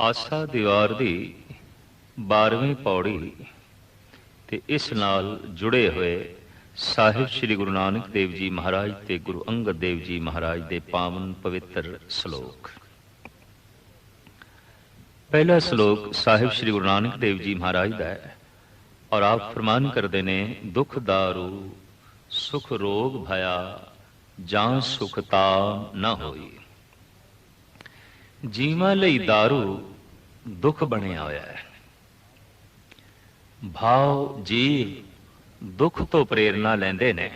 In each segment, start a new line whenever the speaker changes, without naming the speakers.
ਆਸਾ ਦੀਵਾਰ ਦੀ 12ਵੀਂ ਪੌੜੀ ਤੇ ਇਸ ਨਾਲ ਜੁੜੇ ਹੋਏ ਸਾਹਿਬ ਸ੍ਰੀ ਗੁਰੂ ਨਾਨਕ ਦੇਵ ਜੀ ਮਹਾਰਾਜ ਤੇ ਗੁਰੂ ਅੰਗਦ ਦੇਵ ਜੀ ਮਹਾਰਾਜ ਦੇ ਪਾਵਨ ਪਵਿੱਤਰ ਸ਼ਲੋਕ। ਪਹਿਲਾ ਸ਼ਲੋਕ ਸਾਹਿਬ ਸ੍ਰੀ ਗੁਰੂ ਨਾਨਕ ਦੇਵ ਜੀ ਮਹਾਰਾਜ ਦਾ ਹੈ ਔਰ ਆਪ ਫਰਮਾਨ ਕਰਦੇ ਨੇ, ਦੁਖ ਦਾਰੂ, ਸੁਖ ਰੋਗ ਭਇਆ, ਜਾਂ ਸੁਖਤਾ ਨਾ ਹੋਈ। ਜੀਵਾਂ ਲਈ दारू ਦੁੱਖ ਬਣਿਆ ਹੋਇਆ ਹੈ। ਭਾਵ ਜੀਵ ਦੁੱਖ ਤੋਂ ਪ੍ਰੇਰਣਾ ਲੈਂਦੇ ਨੇ,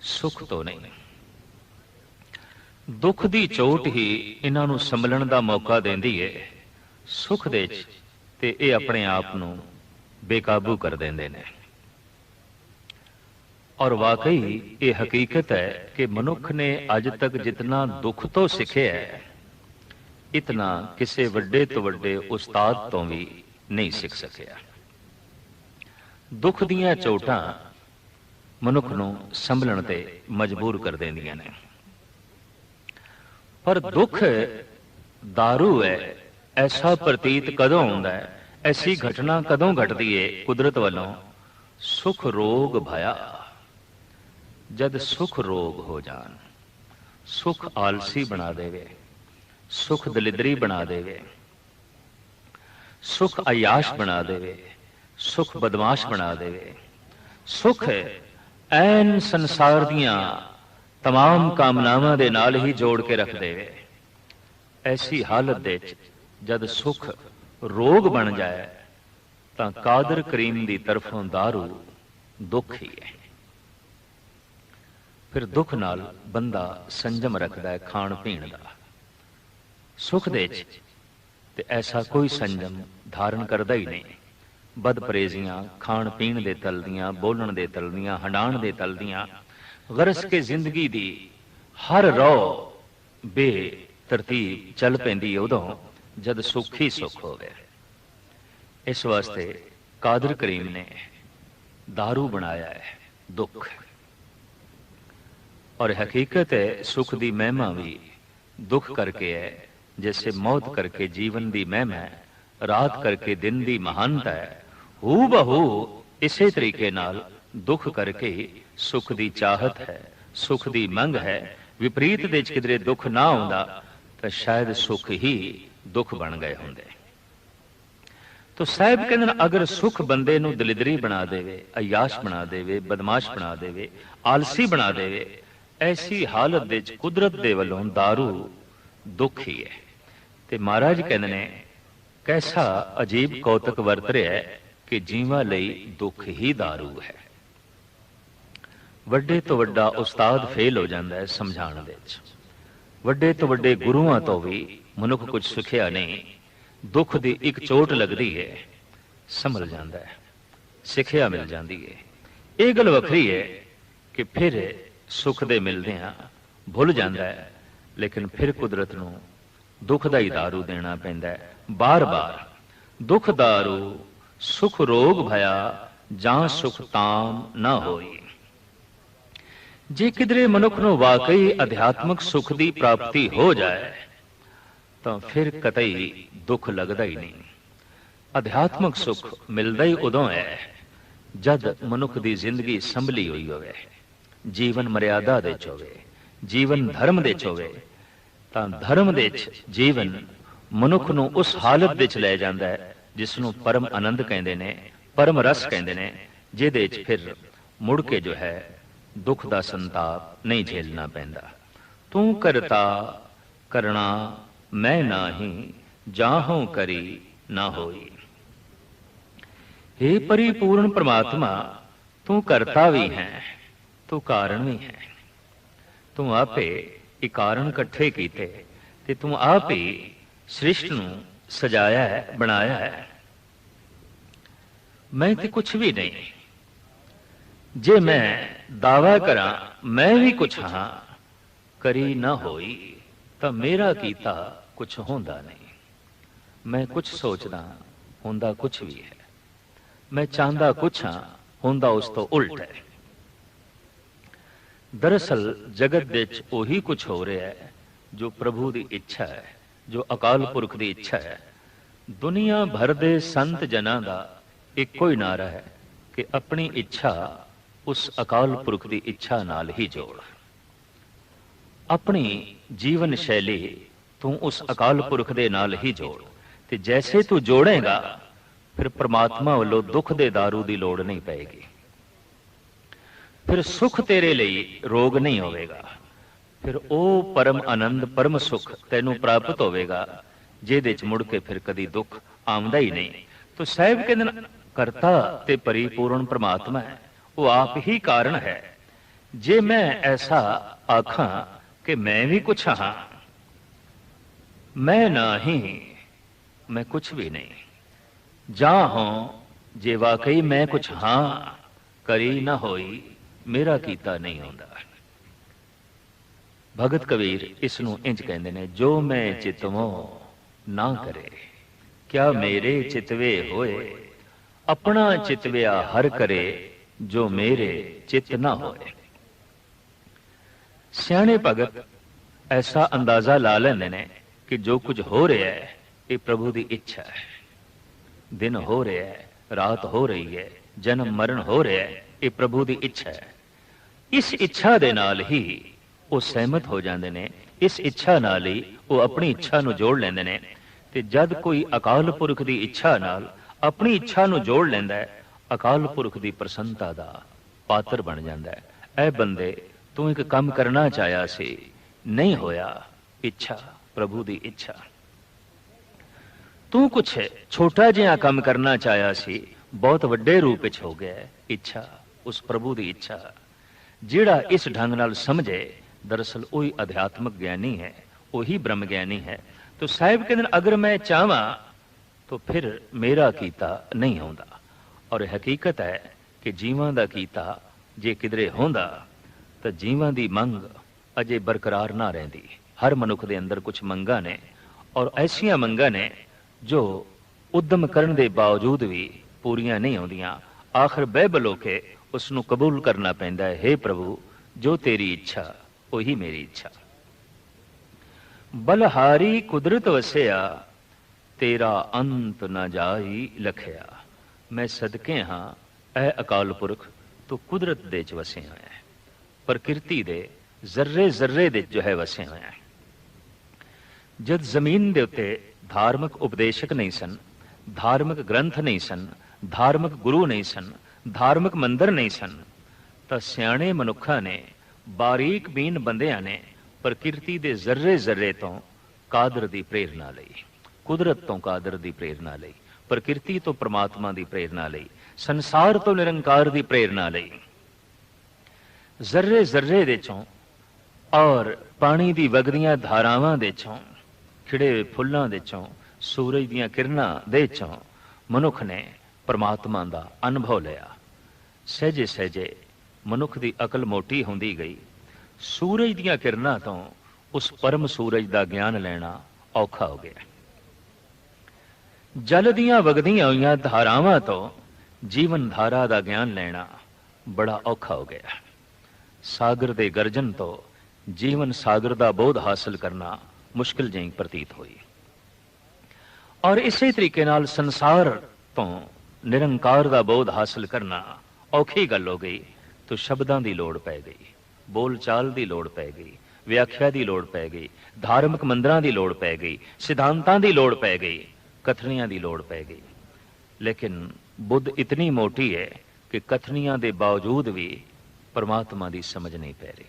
ਸੁਖ ਤੋਂ ਨਹੀਂ। ਦੁੱਖ ਦੀ ਚੋਟ ਹੀ ਇਹਨਾਂ ਨੂੰ ਸੰਭਲਣ ਦਾ ਮੌਕਾ ਦਿੰਦੀ ਹੈ ਸੁਖ ਦੇ ਚ ਤੇ ਇਹ ਆਪਣੇ ਆਪ ਨੂੰ ਬੇਕਾਬੂ ਕਰ ਦਿੰਦੇ ਨੇ। ਔਰ ਵਾਕਈ ਇਹ ਹਕੀਕਤ ਹੈ ਕਿ ਮਨੁੱਖ ਨੇ ਅੱਜ ਤੱਕ ਜਿਤਨਾ ਦੁੱਖ ਤੋਂ ਸਿੱਖਿਆ ਹੈ ਇਤਨਾ ਕਿਸੇ ਵੱਡੇ ਤੋਂ ਵੱਡੇ ਉਸਤਾਦ ਤੋਂ ਵੀ ਨਹੀਂ ਸਿੱਖ ਸਕਿਆ। ਦੁੱਖ ਦੀਆਂ ਚੋਟਾਂ ਮਨੁੱਖ ਨੂੰ ਸੰਭਲਣ ਤੇ ਮਜਬੂਰ ਕਰ ਦਿੰਦੀਆਂ ਨੇ। ਪਰ ਦੁੱਖ दारू ਹੈ, ਐਸਾ ਪ੍ਰਤੀਤ ਕਦੋਂ ਹੁੰਦਾ ਹੈ, ਐਸੀ ਘਟਨਾ ਕਦੋਂ ਘਟਦੀ ਏ, ਕੁਦਰਤ ਵੱਲੋਂ ਸੁਖ ਰੋਗ ਭਇਆ। ਜਦ ਸੁਖ ਰੋਗ ਹੋ ਜਾਣ, ਸੁਖ ਆਲਸੀ ਬਣਾ ਦੇਵੇ। ਸੁਖ ਦਲਿਦਰੀ ਬਣਾ ਦੇਵੇ ਸੁਖ ਅਯਾਸ਼ ਬਣਾ ਦੇਵੇ ਸੁਖ ਬਦਮਾਸ਼ ਬਣਾ ਦੇਵੇ ਸੁਖ ਐਨ ਸੰਸਾਰ ਦੀਆਂ तमाम ਕਾਮਨਾਵਾਂ ਦੇ ਨਾਲ ਹੀ ਜੋੜ ਕੇ ਰੱਖ ਦੇਵੇ ਐਸੀ ਹਾਲਤ ਦੇ ਵਿੱਚ ਜਦ ਸੁਖ ਰੋਗ ਬਣ ਜਾਏ ਤਾਂ ਕਾਦਰ ਕਰੀਮ ਦੀ ਤਰਫੋਂ दारू ਦੁੱਖ ਹੀ ਹੈ ਫਿਰ ਦੁੱਖ ਨਾਲ ਬੰਦਾ ਸੰਜਮ ਰੱਖਦਾ ਹੈ ਖਾਣ ਪੀਣ ਦਾ ਸੁਖ ਦੇ ਚ ਤੇ ਐਸਾ ਕੋਈ ਸੰਜਮ ਧਾਰਨ ਕਰਦਾ ਹੀ ਨਹੀਂ। ਬਦਪਰੇਜ਼ੀਆਂ ਖਾਣ ਪੀਣ ਦੇ ਤਲਦੀਆਂ, ਬੋਲਣ ਦੇ ਤਲਦੀਆਂ, ਹੰਡਾਣ ਦੇ ਤਲਦੀਆਂ, ਗਰਸ ਕੇ ਜ਼ਿੰਦਗੀ ਦੀ ਹਰ ਰੋ ਬੇ ਤਰਤੀਬ ਚੱਲ ਪੈਂਦੀ ਉਦੋਂ ਜਦ ਸੁਖ ਹੀ ਸੁਖ ਹੋਵੇ। ਇਸ ਵਾਸਤੇ ਕਾਦਰ ਕਰੀਮ ਨੇ दारू ਬਣਾਇਆ ਹੈ, ਦੁੱਖ। ਔਰ ਹਕੀਕਤ ਹੈ ਸੁਖ ਦੀ ਮਹਿਮਾ ਵੀ ਦੁੱਖ ਕਰਕੇ ਹੈ। ਜੈਸੇ ਮੌਤ ਕਰਕੇ ਜੀਵਨ ਦੀ ਮਹਿਮਾ ਹੈ, ਰਾਤ ਕਰਕੇ ਦਿਨ ਦੀ ਮਹਾਨਤਾ ਹੈ ਹੂ ਬਹੂ ਇਸੇ ਤਰੀਕੇ ਨਾਲ ਦੁੱਖ ਕਰਕੇ ਸੁਖ ਦੀ ਚਾਹਤ ਹੈ, ਸੁਖ ਦੀ ਮੰਗ ਹੈ, ਵਿਪਰੀਤ ਦੇ ਚ ਕਿਧਰੇ ਦੁੱਖ ਨਾ ਆਉਂਦਾ, ਤਾਂ ਸ਼ਾਇਦ ਸੁਖ ਹੀ ਦੁੱਖ ਬਣ ਗਏ ਹੁੰਦੇ। ਤੋ ਸਾਹਿਬ ਕਹਿੰਦੇ ਅਗਰ ਸੁਖ ਬੰਦੇ ਨੂੰ ਦਲਿਦਰੀ ਬਣਾ ਦੇਵੇ, ਅਯਾਸ਼ ਬਣਾ ਦੇਵੇ, ਬਦਮਾਸ਼ ਬਣਾ ਦੇਵੇ, ਆਲਸੀ ਬਣਾ ਦੇਵੇ, ਐਸੀ ਹਾਲਤ ਦੇ ਚ ਕੁਦਰਤ ਦੇ ਵੱਲੋਂ दारू ਦੁੱਖ ਹੀ ਹੈ। ਤੇ ਮਹਾਰਾਜ ਕਹਿੰਦੇ ਨੇ, ਕੈਸਾ ਅਜੀਬ ਕੌਤਕ ਵਰਤ ਰਿਹਾ ਹੈ ਕਿ ਜੀਵਾਂ ਲਈ ਦੁੱਖ ਹੀ दारू ਹੈ। ਵੱਡੇ ਤੋਂ ਵੱਡਾ ਉਸਤਾਦ ਫੇਲ ਹੋ ਜਾਂਦਾ ਹੈ ਸਮਝਾਉਣ ਦੇ ਵਿੱਚ। ਵੱਡੇ ਤੋਂ ਵੱਡੇ ਗੁਰੂਆਂ ਤੋਂ ਵੀ ਮਨੁੱਖ ਕੁਝ ਸਿੱਖਿਆ ਨਹੀਂ, ਦੁੱਖ ਦੀ ਇੱਕ ਚੋਟ ਲੱਗਦੀ ਹੈ, ਸੰਭਲ ਜਾਂਦਾ ਹੈ, ਸਿੱਖਿਆ ਮਿਲ ਜਾਂਦੀ ਹੈ। ਇਹ ਗੱਲ ਵੱਖਰੀ ਹੈ ਕਿ ਫਿਰ ਸੁੱਖ ਦੇ ਮਿਲਦੇ ਆ ਭੁੱਲ ਜਾਂਦਾ ਹੈ, ਲੇਕਿਨ ਫਿਰ ਕੁਦਰਤ ਨੂੰ ਦੁੱਖ ਦਾ ਹੀ दारू ਦੇਣਾ ਪੈਂਦਾ ਹੈ ਬਾਰ-ਬਾਰ ਦੁੱਖ दारू ਸੁਖ ਰੋਗ ਭਇਆ ਜਾਂ ਸੁਖ ਤਾਮ ਨਾ ਹੋਈ ਜੇ ਕਿਦਰੇ ਮਨੁੱਖ ਨੂੰ ਵਾਕਈ ਅਧਿਆਤਮਕ ਸੁਖ ਦੀ ਪ੍ਰਾਪਤੀ ਹੋ ਜਾਏ ਤਾਂ ਫਿਰ ਕਤਈ ਦੁੱਖ ਲੱਗਦਾ ਹੀ ਨਹੀਂ ਅਧਿਆਤਮਕ ਸੁਖ ਮਿਲਦਾ ਹੀ ਉਦੋਂ ਹੈ ਜਦ ਮਨੁੱਖ ਦੀ ਜ਼ਿੰਦਗੀ ਸੰਭਲੀ ਹੋਈ ਹੋਵੇ ਜੀਵਨ ਮਰਿਆਦਾ ਦੇ ਚ ਹੋਵੇ ਜੀਵਨ ਧਰਮ ਦੇ ਚ ਹੋਵੇ ਤਾਂ ਧਰਮ ਦੇ ਚ ਜੀਵਨ ਮਨੁੱਖ ਨੂੰ ਉਸ ਹਾਲਤ ਵਿੱਚ ਲੈ ਜਾਂਦਾ ਹੈ ਜਿਸ ਨੂੰ ਪਰਮ ਆਨੰਦ ਕਹਿੰਦੇ ਨੇ ਪਰਮ ਰਸ ਕਹਿੰਦੇ ਨੇ ਜਿਹਦੇ ਚ ਫਿਰ ਮੁੜ ਕੇ ਜੋ ਹੈ ਦੁੱਖ ਦਾ ਸੰਤਾਪ ਨਹੀਂ ਝੇਲਣਾ ਪੈਂਦਾ ਤੂੰ ਕਰਤਾ ਕਰਣਾ ਮੈਂ ਨਾਹੀ ਜਾਹੋਂ ਕਰੀ ਨਾ ਹੋਈ हे परिपूर्ण परमात्मा तू करता भी है तू कारण भी है ਤੂੰ ਆਪੇ ਇਹ ਕਾਰਨ ਇਕੱਠੇ ਕੀਤੇ ਤੇ ਤੂੰ ਆਪ ਹੀ ਸ੍ਰਿਸ਼ਟ ਨੂੰ ਸਜਾਇਆ ਹੈ, ਬਣਾਇਆ ਹੈ। ਮੈਂ ਤੇ ਕੁਝ ਵੀ ਨਹੀਂ। ਜੇ ਮੈਂ ਦਾਵਾ ਕਰਾਂ, ਮੈਂ ਵੀ ਕੁਝ ਹਾਂ। ਕਰੀ ਨਾ ਹੋਈ ਤਾਂ ਮੇਰਾ ਕੀਤਾ ਕੁਝ ਹੁੰਦਾ ਨਹੀਂ। ਮੈਂ ਕੁਝ ਸੋਚਦਾ ਹੁੰਦਾ ਕੁਝ ਵੀ ਹੈ। ਮੈਂ ਚਾਹੁੰਦਾ ਕੁਝ ਹਾਂ, ਹੁੰਦਾ ਉਸ ਤੋਂ ਉਲਟ ਹੈ। ਦਰਅਸਲ, ਜਗਤ ਵਿੱਚ ਉਹੀ ਕੁਝ ਹੋ ਰਿਹਾ ਹੈ, ਜੋ ਪ੍ਰਭੂ ਦੀ ਇੱਛਾ ਹੈ, ਜੋ ਅਕਾਲ ਪੁਰਖ ਦੀ ਇੱਛਾ ਹੈ। ਦੁਨੀਆ ਭਰ ਦੇ ਸੰਤ ਜਨਾਂ ਦਾ ਇੱਕੋ ਹੀ ਨਾਰਾ ਹੈ ਕਿ ਆਪਣੀ ਇੱਛਾ ਉਸ ਅਕਾਲ ਪੁਰਖ ਦੀ ਇੱਛਾ ਨਾਲ ਹੀ ਜੋੜ। ਆਪਣੀ ਜੀਵਨ ਸ਼ੈਲੀ ਤੂੰ ਉਸ ਅਕਾਲ ਪੁਰਖ ਦੇ ਨਾਲ ਹੀ ਜੋੜ ਤੇ ਜੈਸੇ ਤੂੰ ਜੋੜੇਗਾ, ਫਿਰ ਪ੍ਰਮਾਤਮਾ ਵੱਲੋਂ ਦੁੱਖ ਦੇ दारू ਦੀ ਲੋੜ ਨਹੀਂ ਪਏਗੀ। ਫਿਰ ਸੁਖ ਤੇਰੇ ਲਈ ਰੋਗ ਨਹੀਂ ਹੋਵੇਗਾ। ਫਿਰ ਉਹ ਪਰਮ ਆਨੰਦ, ਪਰਮ ਸੁਖ ਤੈਨੂੰ ਪ੍ਰਾਪਤ ਹੋਵੇਗਾ, ਜਿਹਦੇ ਚ ਮੁੜ ਕੇ ਫਿਰ ਕਦੀ ਦੁੱਖ ਆਉਂਦਾ ਹੀ ਨਹੀਂ। ਤੋ ਸਾਹਿਬ ਕਹਿੰਦੇ ਕਰਤਾ ਤੇ ਪਰਿਪੂਰਨ ਪ੍ਰਮਾਤਮਾ ਹੈ, ਉਹ ਆਪ ਹੀ ਕਾਰਨ ਹੈ। ਜੇ ਮੈਂ ਐਸਾ ਆਖਾਂ ਕਿ ਮੈਂ ਵੀ ਕੁਛ ਹਾਂ, ਮੈਂ ਨਹੀਂ, ਮੈਂ ਕੁਛ ਵੀ ਨਹੀਂ। ਜਾਂ ਹਾਂ ਜੇ ਵਾਕਈ ਮੈਂ ਕੁਛ ਹਾਂ, ਕਰੀ ਨਾ ਹੋਈ ਮੇਰਾ ਕੀਤਾ ਨਹੀਂ ਹੁੰਦਾ ਭਗਤ ਕਬੀਰ ਇਸ ਨੂੰ ਇੰਜ ਕਹਿੰਦੇ ਨੇ, ਜੋ ਮੈਂ ਚਿਤਵੋ ਨਾ ਕਰੇ, ਕਿਆ ਮੇਰੇ ਚਿਤਵੇ ਹੋਏ, ਆਪਣਾ ਚਿਤਵਿਆ ਹਰ ਕਰੇ, ਜੋ ਮੇਰੇ ਚਿਤ ਨਾ ਹੋਏ। ਸਿਆਣੇ ਭਗਤ ਐਸਾ ਅੰਦਾਜ਼ਾ ਲਾ ਲੈਂਦੇ ਨੇ ਕਿ ਜੋ ਕੁਝ ਹੋ ਰਿਹਾ ਹੈ, ਇਹ ਪ੍ਰਭੂ ਦੀ ਇੱਛਾ ਹੈ। ਦਿਨ ਹੋ ਰਿਹਾ ਹੈ, ਰਾਤ ਹੋ ਰਹੀ ਹੈ, ਜਨਮ ਮਰਨ ਹੋ ਰਿਹਾ ਹੈ, ਇਹ ਪ੍ਰਭੂ ਦੀ ਇੱਛਾ ਹੈ। ਇਸ ਇੱਛਾ ਦੇ ਨਾਲ ਹੀ ਉਹ ਸਹਿਮਤ ਹੋ ਜਾਂਦੇ ਨੇ। ਇਸ ਇੱਛਾ ਨਾਲ ਹੀ ਉਹ ਆਪਣੀ ਇੱਛਾ ਨੂੰ ਜੋੜ ਲੈਂਦੇ ਨੇ। ਤੇ ਜਦ ਕੋਈ ਅਕਾਲ ਪੁਰਖ ਦੀ ਇੱਛਾ ਨਾਲ ਆਪਣੀ ਇੱਛਾ ਨੂੰ ਜੋੜ ਲੈਂਦਾ ਹੈ, ਅਕਾਲ ਪੁਰਖ ਦੀ ਪ੍ਰਸੰਨਤਾ ਦਾ ਪਾਤਰ ਬਣ ਜਾਂਦਾ ਹੈ। ਐ ਬੰਦੇ, ਤੂੰ ਇੱਕ ਕੰਮ ਕਰਨਾ ਚਾਹਿਆ ਸੀ, ਨਹੀਂ ਹੋਇਆ। ਇੱਛਾ, ਪ੍ਰਭੂ ਦੀ ਇੱਛਾ। ਤੂੰ ਕੁਛ ਛੋਟਾ ਜਿਹਾ ਕੰਮ ਕਰਨਾ ਚਾਹਿਆ ਸੀ, ਬਹੁਤ ਵੱਡੇ ਰੂਪ ਵਿੱਚ ਹੋ ਗਿਆ ਇੱਛਾ, ਉਸ ਪ੍ਰਭੂ ਦੀ ਇੱਛਾ। ਜਿਹੜਾ ਇਸ ਢੰਗ ਨਾਲ ਸਮਝੇ ਦਰਅਸਲ ਉਹੀ ਅਧਿਆਤਮਕ ਗਿਆਨੀ ਹੈ ਉਹੀ ਬ੍ਰਹਮ ਗਿਆਨੀ ਹੈ ਤੋ ਸਾਹਿਬ ਕਹਿੰਦੇ ਅਗਰ ਮੈਂ ਚਾਹਾਂ ਤਾਂ ਫਿਰ ਮੇਰਾ ਕੀਤਾ ਨਹੀਂ ਹੁੰਦਾ ਔਰ ਹਕੀਕਤ ਹੈ ਕਿ ਜੀਵਾਂ ਦਾ ਕੀਤਾ ਜੇ ਕਿਧਰੇ ਹੁੰਦਾ ਤਾਂ ਜੀਵਾਂ ਦੀ ਮੰਗ ਅਜੇ ਬਰਕਰਾਰ ਨਾ ਰਹਿੰਦੀ ਹਰ ਮਨੁੱਖ ਦੇ ਅੰਦਰ ਕੁਝ ਮੰਗਾਂ ਨੇ ਔਰ ਐਸੀਆਂ ਮੰਗਾਂ ਨੇ ਜੋ ਉਦਮ ਕਰਨ ਦੇ ਬਾਵਜੂਦ ਵੀ ਪੂਰੀਆਂ ਨਹੀਂ ਆਉਂਦੀਆਂ ਆਖਰ ਬਹਿਬਲੋ ਕੇ ਉਸ ਨੂੰ ਕਬੂਲ ਕਰਨਾ ਪੈਂਦਾ ਹੈ हे ਪ੍ਰਭੂ, ਜੋ ਤੇਰੀ ਇੱਛਾ, ਉਹੀ ਮੇਰੀ ਇੱਛਾ। ਬਲਹਾਰੀ ਕੁਦਰਤ ਵਸਿਆ, ਤੇਰਾ ਅੰਤ ਨਾ ਜਾਈ ਲਖਿਆ। ਮੈਂ ਸਦਕੇ ਹਾਂ, ਐ ਅਕਾਲ ਪੁਰਖ, ਤੂੰ ਕੁਦਰਤ ਦੇ ਚ ਵਸਿਆ ਹੈ। ਪ੍ਰਕਿਰਤੀ ਦੇ ਜ਼ਰਰੇ ਜ਼ਰਰੇ ਦੇ ਜੋ ਹੈ ਵਸਿਆ ਹੋਇਆ ਹੈ। ਜਦ ਜ਼ਮੀਨ ਦੇ ਉੱਤੇ ਧਾਰਮਿਕ ਉਪਦੇਸ਼ਕ ਨਹੀਂ ਸਨ, ਧਾਰਮਿਕ ਗ੍ਰੰਥ ਨਹੀਂ ਸਨ, ਧਾਰਮਿਕ ਗੁਰੂ ਨਹੀਂ ਸਨ ਧਾਰਮਿਕ ਮੰਦਰ ਨਹੀਂ ਸਨ। ਤਾਂ ਸਿਆਣੇ ਮਨੁੱਖਾਂ ਨੇ ਬਾਰੀਕ ਬੀਨ ਬੰਦਿਆਂ ਨੇ ਪ੍ਰਕਿਰਤੀ ਦੇ ਜ਼ਰਰੇ ਜ਼ਰਰੇ ਤੋਂ ਕਾਦਰ ਦੀ ਪ੍ਰੇਰਣਾ ਲਈ, ਕੁਦਰਤ ਤੋਂ ਕਾਦਰ ਦੀ ਪ੍ਰੇਰਣਾ ਲਈ, ਪ੍ਰਕਿਰਤੀ ਤੋਂ ਪ੍ਰਮਾਤਮਾ ਦੀ ਪ੍ਰੇਰਣਾ ਲਈ, ਸੰਸਾਰ ਤੋਂ ਨਿਰੰਕਾਰ ਦੀ ਪ੍ਰੇਰਣਾ ਲਈ। ਜ਼ਰਰੇ ਜ਼ਰਰੇ ਦੇ ਚੋਂ ਔਰ ਪਾਣੀ ਦੀ ਵਗਦੀਆਂ ਧਾਰਾਵਾਂ ਦੇ ਚੋਂ, ਖਿੜੇ ਫੁੱਲਾਂ ਦੇ ਚੋਂ, ਸੂਰਜ ਦੀਆਂ ਕਿਰਨਾਂ ਦੇ ਚੋਂ ਮਨੁੱਖ ਨੇ ਪਰਮਾਤਮਾ ਦਾ ਅਨੁਭਵ ਲਿਆ। ਸਹਿਜੇ ਸਹਿਜੇ ਮਨੁੱਖ ਦੀ ਅਕਲ ਮੋਟੀ ਹੁੰਦੀ ਗਈ। ਸੂਰਜ ਦੀਆਂ ਕਿਰਨਾਂ ਤੋਂ ਉਸ ਪਰਮ ਸੂਰਜ ਦਾ ਗਿਆਨ ਲੈਣਾ ਔਖਾ ਹੋ ਗਿਆ। ਜਲ ਦੀਆਂ ਵਗਦੀਆਂ ਹੋਈਆਂ ਧਾਰਾਵਾਂ ਤੋਂ ਜੀਵਨ ਧਾਰਾ ਦਾ ਗਿਆਨ ਲੈਣਾ ਬੜਾ ਔਖਾ ਹੋ ਗਿਆ। ਸਾਗਰ ਦੇ ਗਰਜਨ ਤੋਂ ਜੀਵਨ ਸਾਗਰ ਦਾ ਬੋਧ ਹਾਸਲ ਕਰਨਾ ਮੁਸ਼ਕਿਲ ਜਿਹੀ ਪ੍ਰਤੀਤ ਹੋਈ। ਔਰ ਇਸੇ ਤਰੀਕੇ ਨਾਲ ਸੰਸਾਰ ਤੋਂ ਨਿਰੰਕਾਰ ਦਾ ਬੋਧ ਹਾਸਲ ਕਰਨਾ ਔਖੀ ਗੱਲ ਹੋ ਗਈ। ਤਾਂ ਸ਼ਬਦਾਂ ਦੀ ਲੋੜ ਪੈ ਗਈ, ਬੋਲਚਾਲ ਦੀ ਲੋੜ ਪੈ ਗਈ, ਵਿਆਖਿਆ ਦੀ ਲੋੜ ਪੈ ਗਈ, ਧਾਰਮਿਕ ਮੰਦਰਾਂ ਦੀ ਲੋੜ ਪੈ ਗਈ, ਸਿਧਾਂਤਾਂ ਦੀ ਲੋੜ ਪੈ ਗਈ, ਕਥਨੀਆਂ ਦੀ ਲੋੜ ਪੈ ਗਈ। ਲੇਕਿਨ ਬੁੱਧ ਇਤਨੀ ਮੋਟੀ ਹੈ ਕਿ ਕਥਨੀਆਂ ਦੇ ਬਾਵਜੂਦ ਵੀ ਪਰਮਾਤਮਾ ਦੀ ਸਮਝ ਨਹੀਂ ਪੈ ਰਹੀ।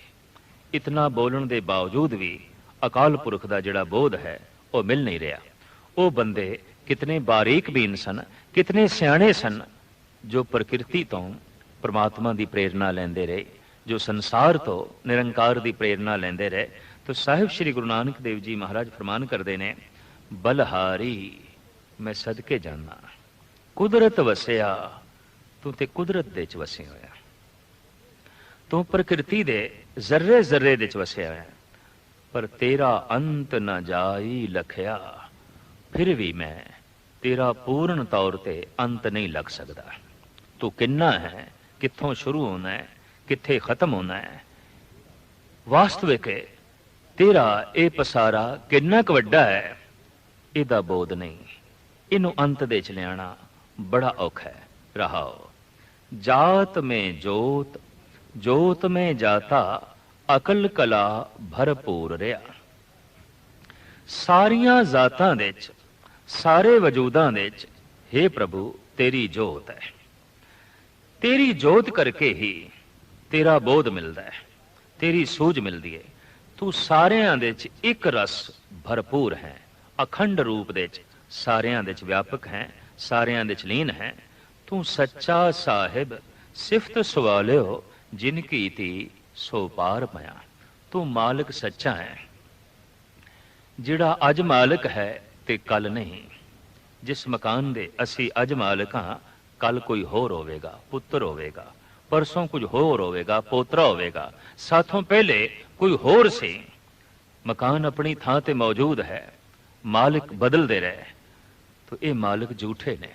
ਇਤਨਾ ਬੋਲਣ ਦੇ ਬਾਵਜੂਦ ਵੀ ਅਕਾਲ ਪੁਰਖ ਦਾ ਜਿਹੜਾ ਬੋਧ ਹੈ, ਉਹ ਮਿਲ ਨਹੀਂ ਰਿਹਾ। ਉਹ ਬੰਦੇ ਕਿਤਨੇ ਬਾਰੀਕ ਬੀਨ ਸਨ ਕਿਤਨੇ ਸਿਆਣੇ ਸਨ, ਜੋ ਪ੍ਰਕਿਰਤੀ ਤੋਂ ਪ੍ਰਮਾਤਮਾ ਦੀ ਪ੍ਰੇਰਣਾ ਲੈਂਦੇ ਰਹੇ, ਜੋ ਸੰਸਾਰ ਤੋਂ ਨਿਰੰਕਾਰ ਦੀ ਪ੍ਰੇਰਣਾ ਲੈਂਦੇ ਰਹੇ, ਤਾਂ ਸਾਹਿਬ ਸ੍ਰੀ ਗੁਰੂ ਨਾਨਕ ਦੇਵ ਜੀ ਮਹਾਰਾਜ ਫਰਮਾਨ ਕਰਦੇ ਨੇ, ਬਲਹਾਰੀ, ਮੈਂ ਸਦਕੇ ਜਾਣਾ ਕੁਦਰਤ ਵਸਿਆ, ਤੂੰ ਤੇ ਕੁਦਰਤ ਦੇ ਚ ਵਸਿਆ ਹੋਇਆ। ਤੂੰ ਪ੍ਰਕਿਰਤੀ ਦੇ ਜ਼ਰਰੇ ਜ਼ਰਰੇ ਦੇ ਚ ਵਸਿਆ ਹੋਇਆ, ਪਰ ਤੇਰਾ ਅੰਤ ਨਾ ਜਾਈ ਲਖਿਆ, ਫਿਰ ਵੀ ਮੈਂ ਤੇਰਾ ਪੂਰਨ ਤੌਰ ਤੇ ਅੰਤ ਨਹੀਂ ਲੱਗ ਸਕਦਾ। ਤੂੰ ਕਿੰਨਾ ਹੈ ਕਿੱਥੋਂ ਸ਼ੁਰੂ ਹੋਣਾ ਹੈ, ਕਿੱਥੇ ਖਤਮ ਹੋਣਾ ਹੈ। ਵਾਸਤਵਿਕ ਤੇਰਾ ਇਹ ਪਸਾਰਾ ਕਿੰਨਾ ਕੁ ਵੱਡਾ ਹੈ, ਇਹਦਾ ਬੋਧ ਨਹੀਂ। ਇਹਨੂੰ ਅੰਤ ਦੇ ਚ ਲਿਆਣਾ ਬੜਾ ਔਖਾ ਹੈ। ਰਹਾਓ, ਜਾਤ ਮੇ ਜੋਤ ਜੋਤ ਮੇ ਜਾਤਾ, ਅਕਲ ਕਲਾ ਭਰਪੂਰ ਰਿਆ। ਸਾਰੀਆਂ ਜ਼ਾਤਾਂ ਦੇ ਚ, ਸਾਰੇ ਵਜੂਦਾਂ ਦੇ ਚ हे ਪ੍ਰਭੂ, ਤੇਰੀ ਜੋਤ ਹੈ। ਤੇਰੀ ਜੋਤ ਕਰਕੇ ਹੀ ਤੇਰਾ ਬੋਧ ਮਿਲਦਾ ਹੈ, ਤੇਰੀ ਸੂਝ ਮਿਲਦੀ ਹੈ। ਤੂੰ ਸਾਰਿਆਂ ਦੇ ਵਿੱਚ ਇੱਕ ਰਸ ਭਰਪੂਰ ਹੈ, ਅਖੰਡ ਰੂਪ ਦੇ ਵਿੱਚ ਸਾਰਿਆਂ ਦੇ ਵਿੱਚ ਵਿਆਪਕ ਹੈ, ਸਾਰਿਆਂ ਦੇ ਚ ਲੀਨ ਹੈ। ਤੂੰ ਸੱਚਾ ਸਾਹਿਬ, ਸਿਫਤ ਸਵਾਲਿਓ, ਜਿਨ ਕੀਤੀ ਸੋ ਪਾਰ ਪਿਆ। ਤੂੰ ਮਾਲਕ ਸੱਚਾ ਹੈ। ਜਿਹੜਾ ਅੱਜ ਮਾਲਕ ਹੈ, ਤੇ ਕੱਲ ਨਹੀਂ। ਜਿਸ ਮਕਾਨ ਦੇ ਅਸੀਂ ਅੱਜ ਮਾਲਕ ਹਾਂ ਕੱਲ ਕੋਈ ਹੋਰ ਹੋਵੇਗਾ, ਪੁੱਤਰ ਹੋਵੇਗਾ, ਪਰਸੋਂ ਕੁਝ ਹੋਰ ਹੋਵੇਗਾ, ਪੋਤਰਾ ਹੋਵੇਗਾ, ਸਾਥੋਂ ਪਹਿਲੇ ਕੋਈ ਹੋਰ ਸੀ। ਮਕਾਨ ਆਪਣੀ ਥਾਂ ਤੇ ਮੌਜੂਦ ਹੈ, ਮਾਲਕ ਬਦਲਦੇ ਰਹੇ। ਤਾਂ ਇਹ ਮਾਲਕ ਝੂਠੇ ਨੇ,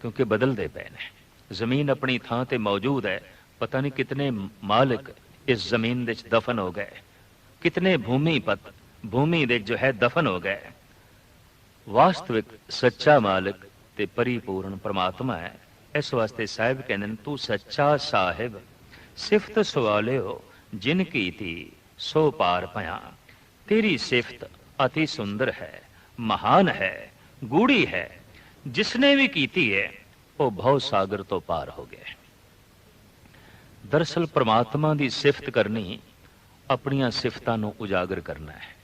ਕਿਉਂਕਿ ਬਦਲਦੇ ਪਏ ਨੇ। ਜ਼ਮੀਨ ਆਪਣੀ ਥਾਂ ਤੇ ਮੌਜੂਦ ਹੈ, ਪਤਾ ਨਹੀਂ ਕਿਤਨੇ ਮਾਲਕ ਇਸ ਜ਼ਮੀਨ ਦੇ ਵਿੱਚ ਦਫਨ ਹੋ ਗਏ। ਕਿਤਨੇ ਭੂਮੀ ਪਤ, ਭੂਮੀ ਦੇ ਜੋ ਹੈ ਦਫਨ ਹੋ ਗਏ। ਵਾਸਤਵਿਕ ਸੱਚਾ ਮਾਲਕ ਤੇ ਪਰਿਪੂਰਨ ਪ੍ਰਮਾਤਮਾ ਹੈ। ਇਸ ਵਾਸਤੇ ਸਾਹਿਬ ਕਹਿੰਦੇ ਨੇ, ਤੂੰ ਸੱਚਾ ਸਾਹਿਬ, ਸਿਫਤ ਸਵਾਲਿਓ, ਜਿਨ ਕੀਤੀ, ਸੋ ਪਾਰ ਪਿਆ ਤੇਰੀ ਸਿਫਤ ਅਤੀ ਸੁੰਦਰ ਹੈ, ਮਹਾਨ ਹੈ ਗੂੜੀ ਹੈ। ਜਿਸਨੇ ਵੀ ਕੀਤੀ ਹੈ, ਉਹ ਭਉ ਸਾਗਰ ਤੋਂ ਪਾਰ ਹੋ ਗਿਆ ਦਰਸਲ ਪ੍ਰਮਾਤਮਾ ਦੀ ਸਿਫਤ ਕਰਨੀ, ਆਪਣੀਆਂ ਸਿਫਤਾਂ ਨੂੰ ਉਜਾਗਰ ਕਰਨਾ ਹੈ।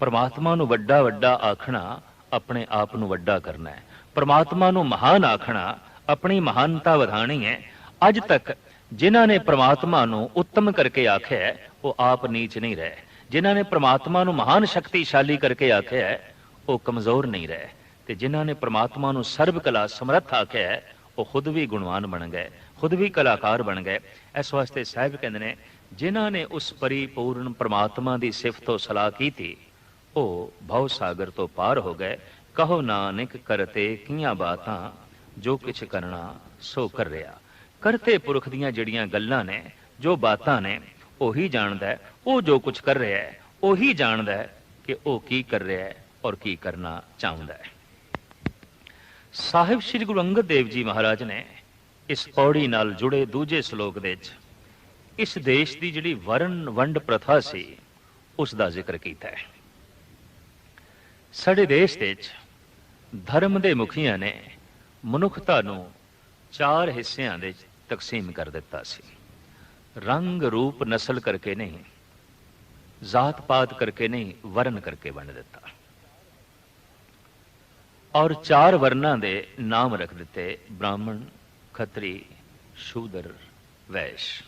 ਪ੍ਰਮਾਤਮਾ ਨੂੰ ਵੱਡਾ ਵੱਡਾ ਆਖਣਾ, ਆਪਣੇ ਆਪ ਨੂੰ ਵੱਡਾ ਕਰਨਾ ਹੈ। ਪ੍ਰਮਾਤਮਾ ਨੂੰ ਮਹਾਨ ਆਖਣਾ ਆਪਣੀ ਮਹਾਨਤਾ ਵਧਾਣੀ ਹੈ। ਅੱਜ ਤੱਕ ਜਿਨ੍ਹਾਂ ਨੇ ਪ੍ਰਮਾਤਮਾ ਨੂੰ ਉੱਤਮ ਕਰਕੇ ਆਖਿਆ ਉਹ ਆਪ ਨੀਚ ਨਹੀਂ ਰਹੇ। ਜਿਨ੍ਹਾਂ ਨੇ ਪ੍ਰਮਾਤਮਾ ਨੂੰ ਮਹਾਨ ਸ਼ਕਤੀਸ਼ਾਲੀ ਕਰਕੇ ਆਖਿਆ ਉਹ ਕਮਜ਼ੋਰ ਨਹੀਂ ਰਹੇ। ਤੇ ਜਿਨ੍ਹਾਂ ਨੇ ਪ੍ਰਮਾਤਮਾ ਨੂੰ ਸਰਬ ਕਲਾ ਸਮਰੱਥ ਆਖਿਆ ਹੈ, ਉਹ ਖੁਦ ਵੀ ਗੁਣਵਾਨ ਬਣ ਗਏ ਖੁਦ ਵੀ ਕਲਾਕਾਰ ਬਣ ਗਏ। ਇਸ ਵਾਸਤੇ ਸਾਹਿਬ ਕਹਿੰਦੇ ਨੇ ਜਿਨ੍ਹਾਂ ਨੇ ਉਸ ਪਰਿਪੂਰਨ ਪ੍ਰਮਾਤਮਾ ਦੀ ਸਿਫਤ ਤੋਂ ਸਲਾਹ ਕੀਤੀ ਉਹ ਭਉ ਸਾਗਰ ਤੋਂ ਪਾਰ ਹੋ ਗਏ। ਕਹੋ ਨਾਨਕ ਕਰਤੇ ਕੀਆਂ ਬਾਤਾਂ, ਜੋ ਕਿਛ ਕਰਨਾ ਸੋ ਕਰ ਰਿਹਾ ਕਰਤੇ ਪੁਰਖ ਦੀਆਂ ਜਿਹੜੀਆਂ ਗੱਲਾਂ ਨੇ, ਜੋ ਬਾਤਾਂ ਨੇ, ਉਹੀ ਜਾਣਦਾ ਉਹ ਜੋ ਕੁਝ ਕਰ ਰਿਹਾ ਹੈ, ਉਹੀ ਜਾਣਦਾ ਹੈ ਕਿ ਉਹ ਕੀ ਕਰ ਰਿਹਾ ਹੈ ਔਰ ਕੀ ਕਰਨਾ ਚਾਹੁੰਦਾ ਹੈ। ਸਾਹਿਬ ਸ੍ਰੀ ਗੁਰੂ ਅੰਗਦ ਦੇਵ ਜੀ ਮਹਾਰਾਜ ਨੇ ਇਸ ਪੌੜੀ ਨਾਲ ਜੁੜੇ ਦੂਜੇ ਸ਼ਲੋਕ ਦੇ ਵਿੱਚ ਇਸ ਦੇਸ਼ ਦੀ ਜਿਹੜੀ ਵਰਨ ਵੰਡ ਪ੍ਰਥਾ ਸੀ, ਉਸ ਦਾ ਜ਼ਿਕਰ ਕੀਤਾ ਹੈ। ਸਾਡੇ ਦੇਸ਼ ਦੇ ਵਿੱਚ ਧਰਮ ਦੇ ਮੁਖੀਆਂ ਨੇ ਮਨੁੱਖਤਾ ਨੂੰ ਚਾਰ ਹਿੱਸਿਆਂ ਦੇ ਤਕਸੀਮ ਕਰ ਦਿੱਤਾ ਸੀ। ਰੰਗ, ਰੂਪ, ਨਸਲ ਕਰਕੇ ਨਹੀਂ, ਜ਼ਾਤ ਪਾਤ ਕਰਕੇ ਨਹੀਂ ਵਰਨ ਕਰਕੇ ਵੰਡ ਦਿੱਤਾ। ਔਰ ਚਾਰ ਵਰਨਾਂ ਦੇ ਨਾਮ ਰੱਖ ਦਿੱਤੇ, ਬ੍ਰਾਹਮਣ, ਖੱਤਰੀ, ਸ਼ੂਦਰ, ਵੈਸ਼।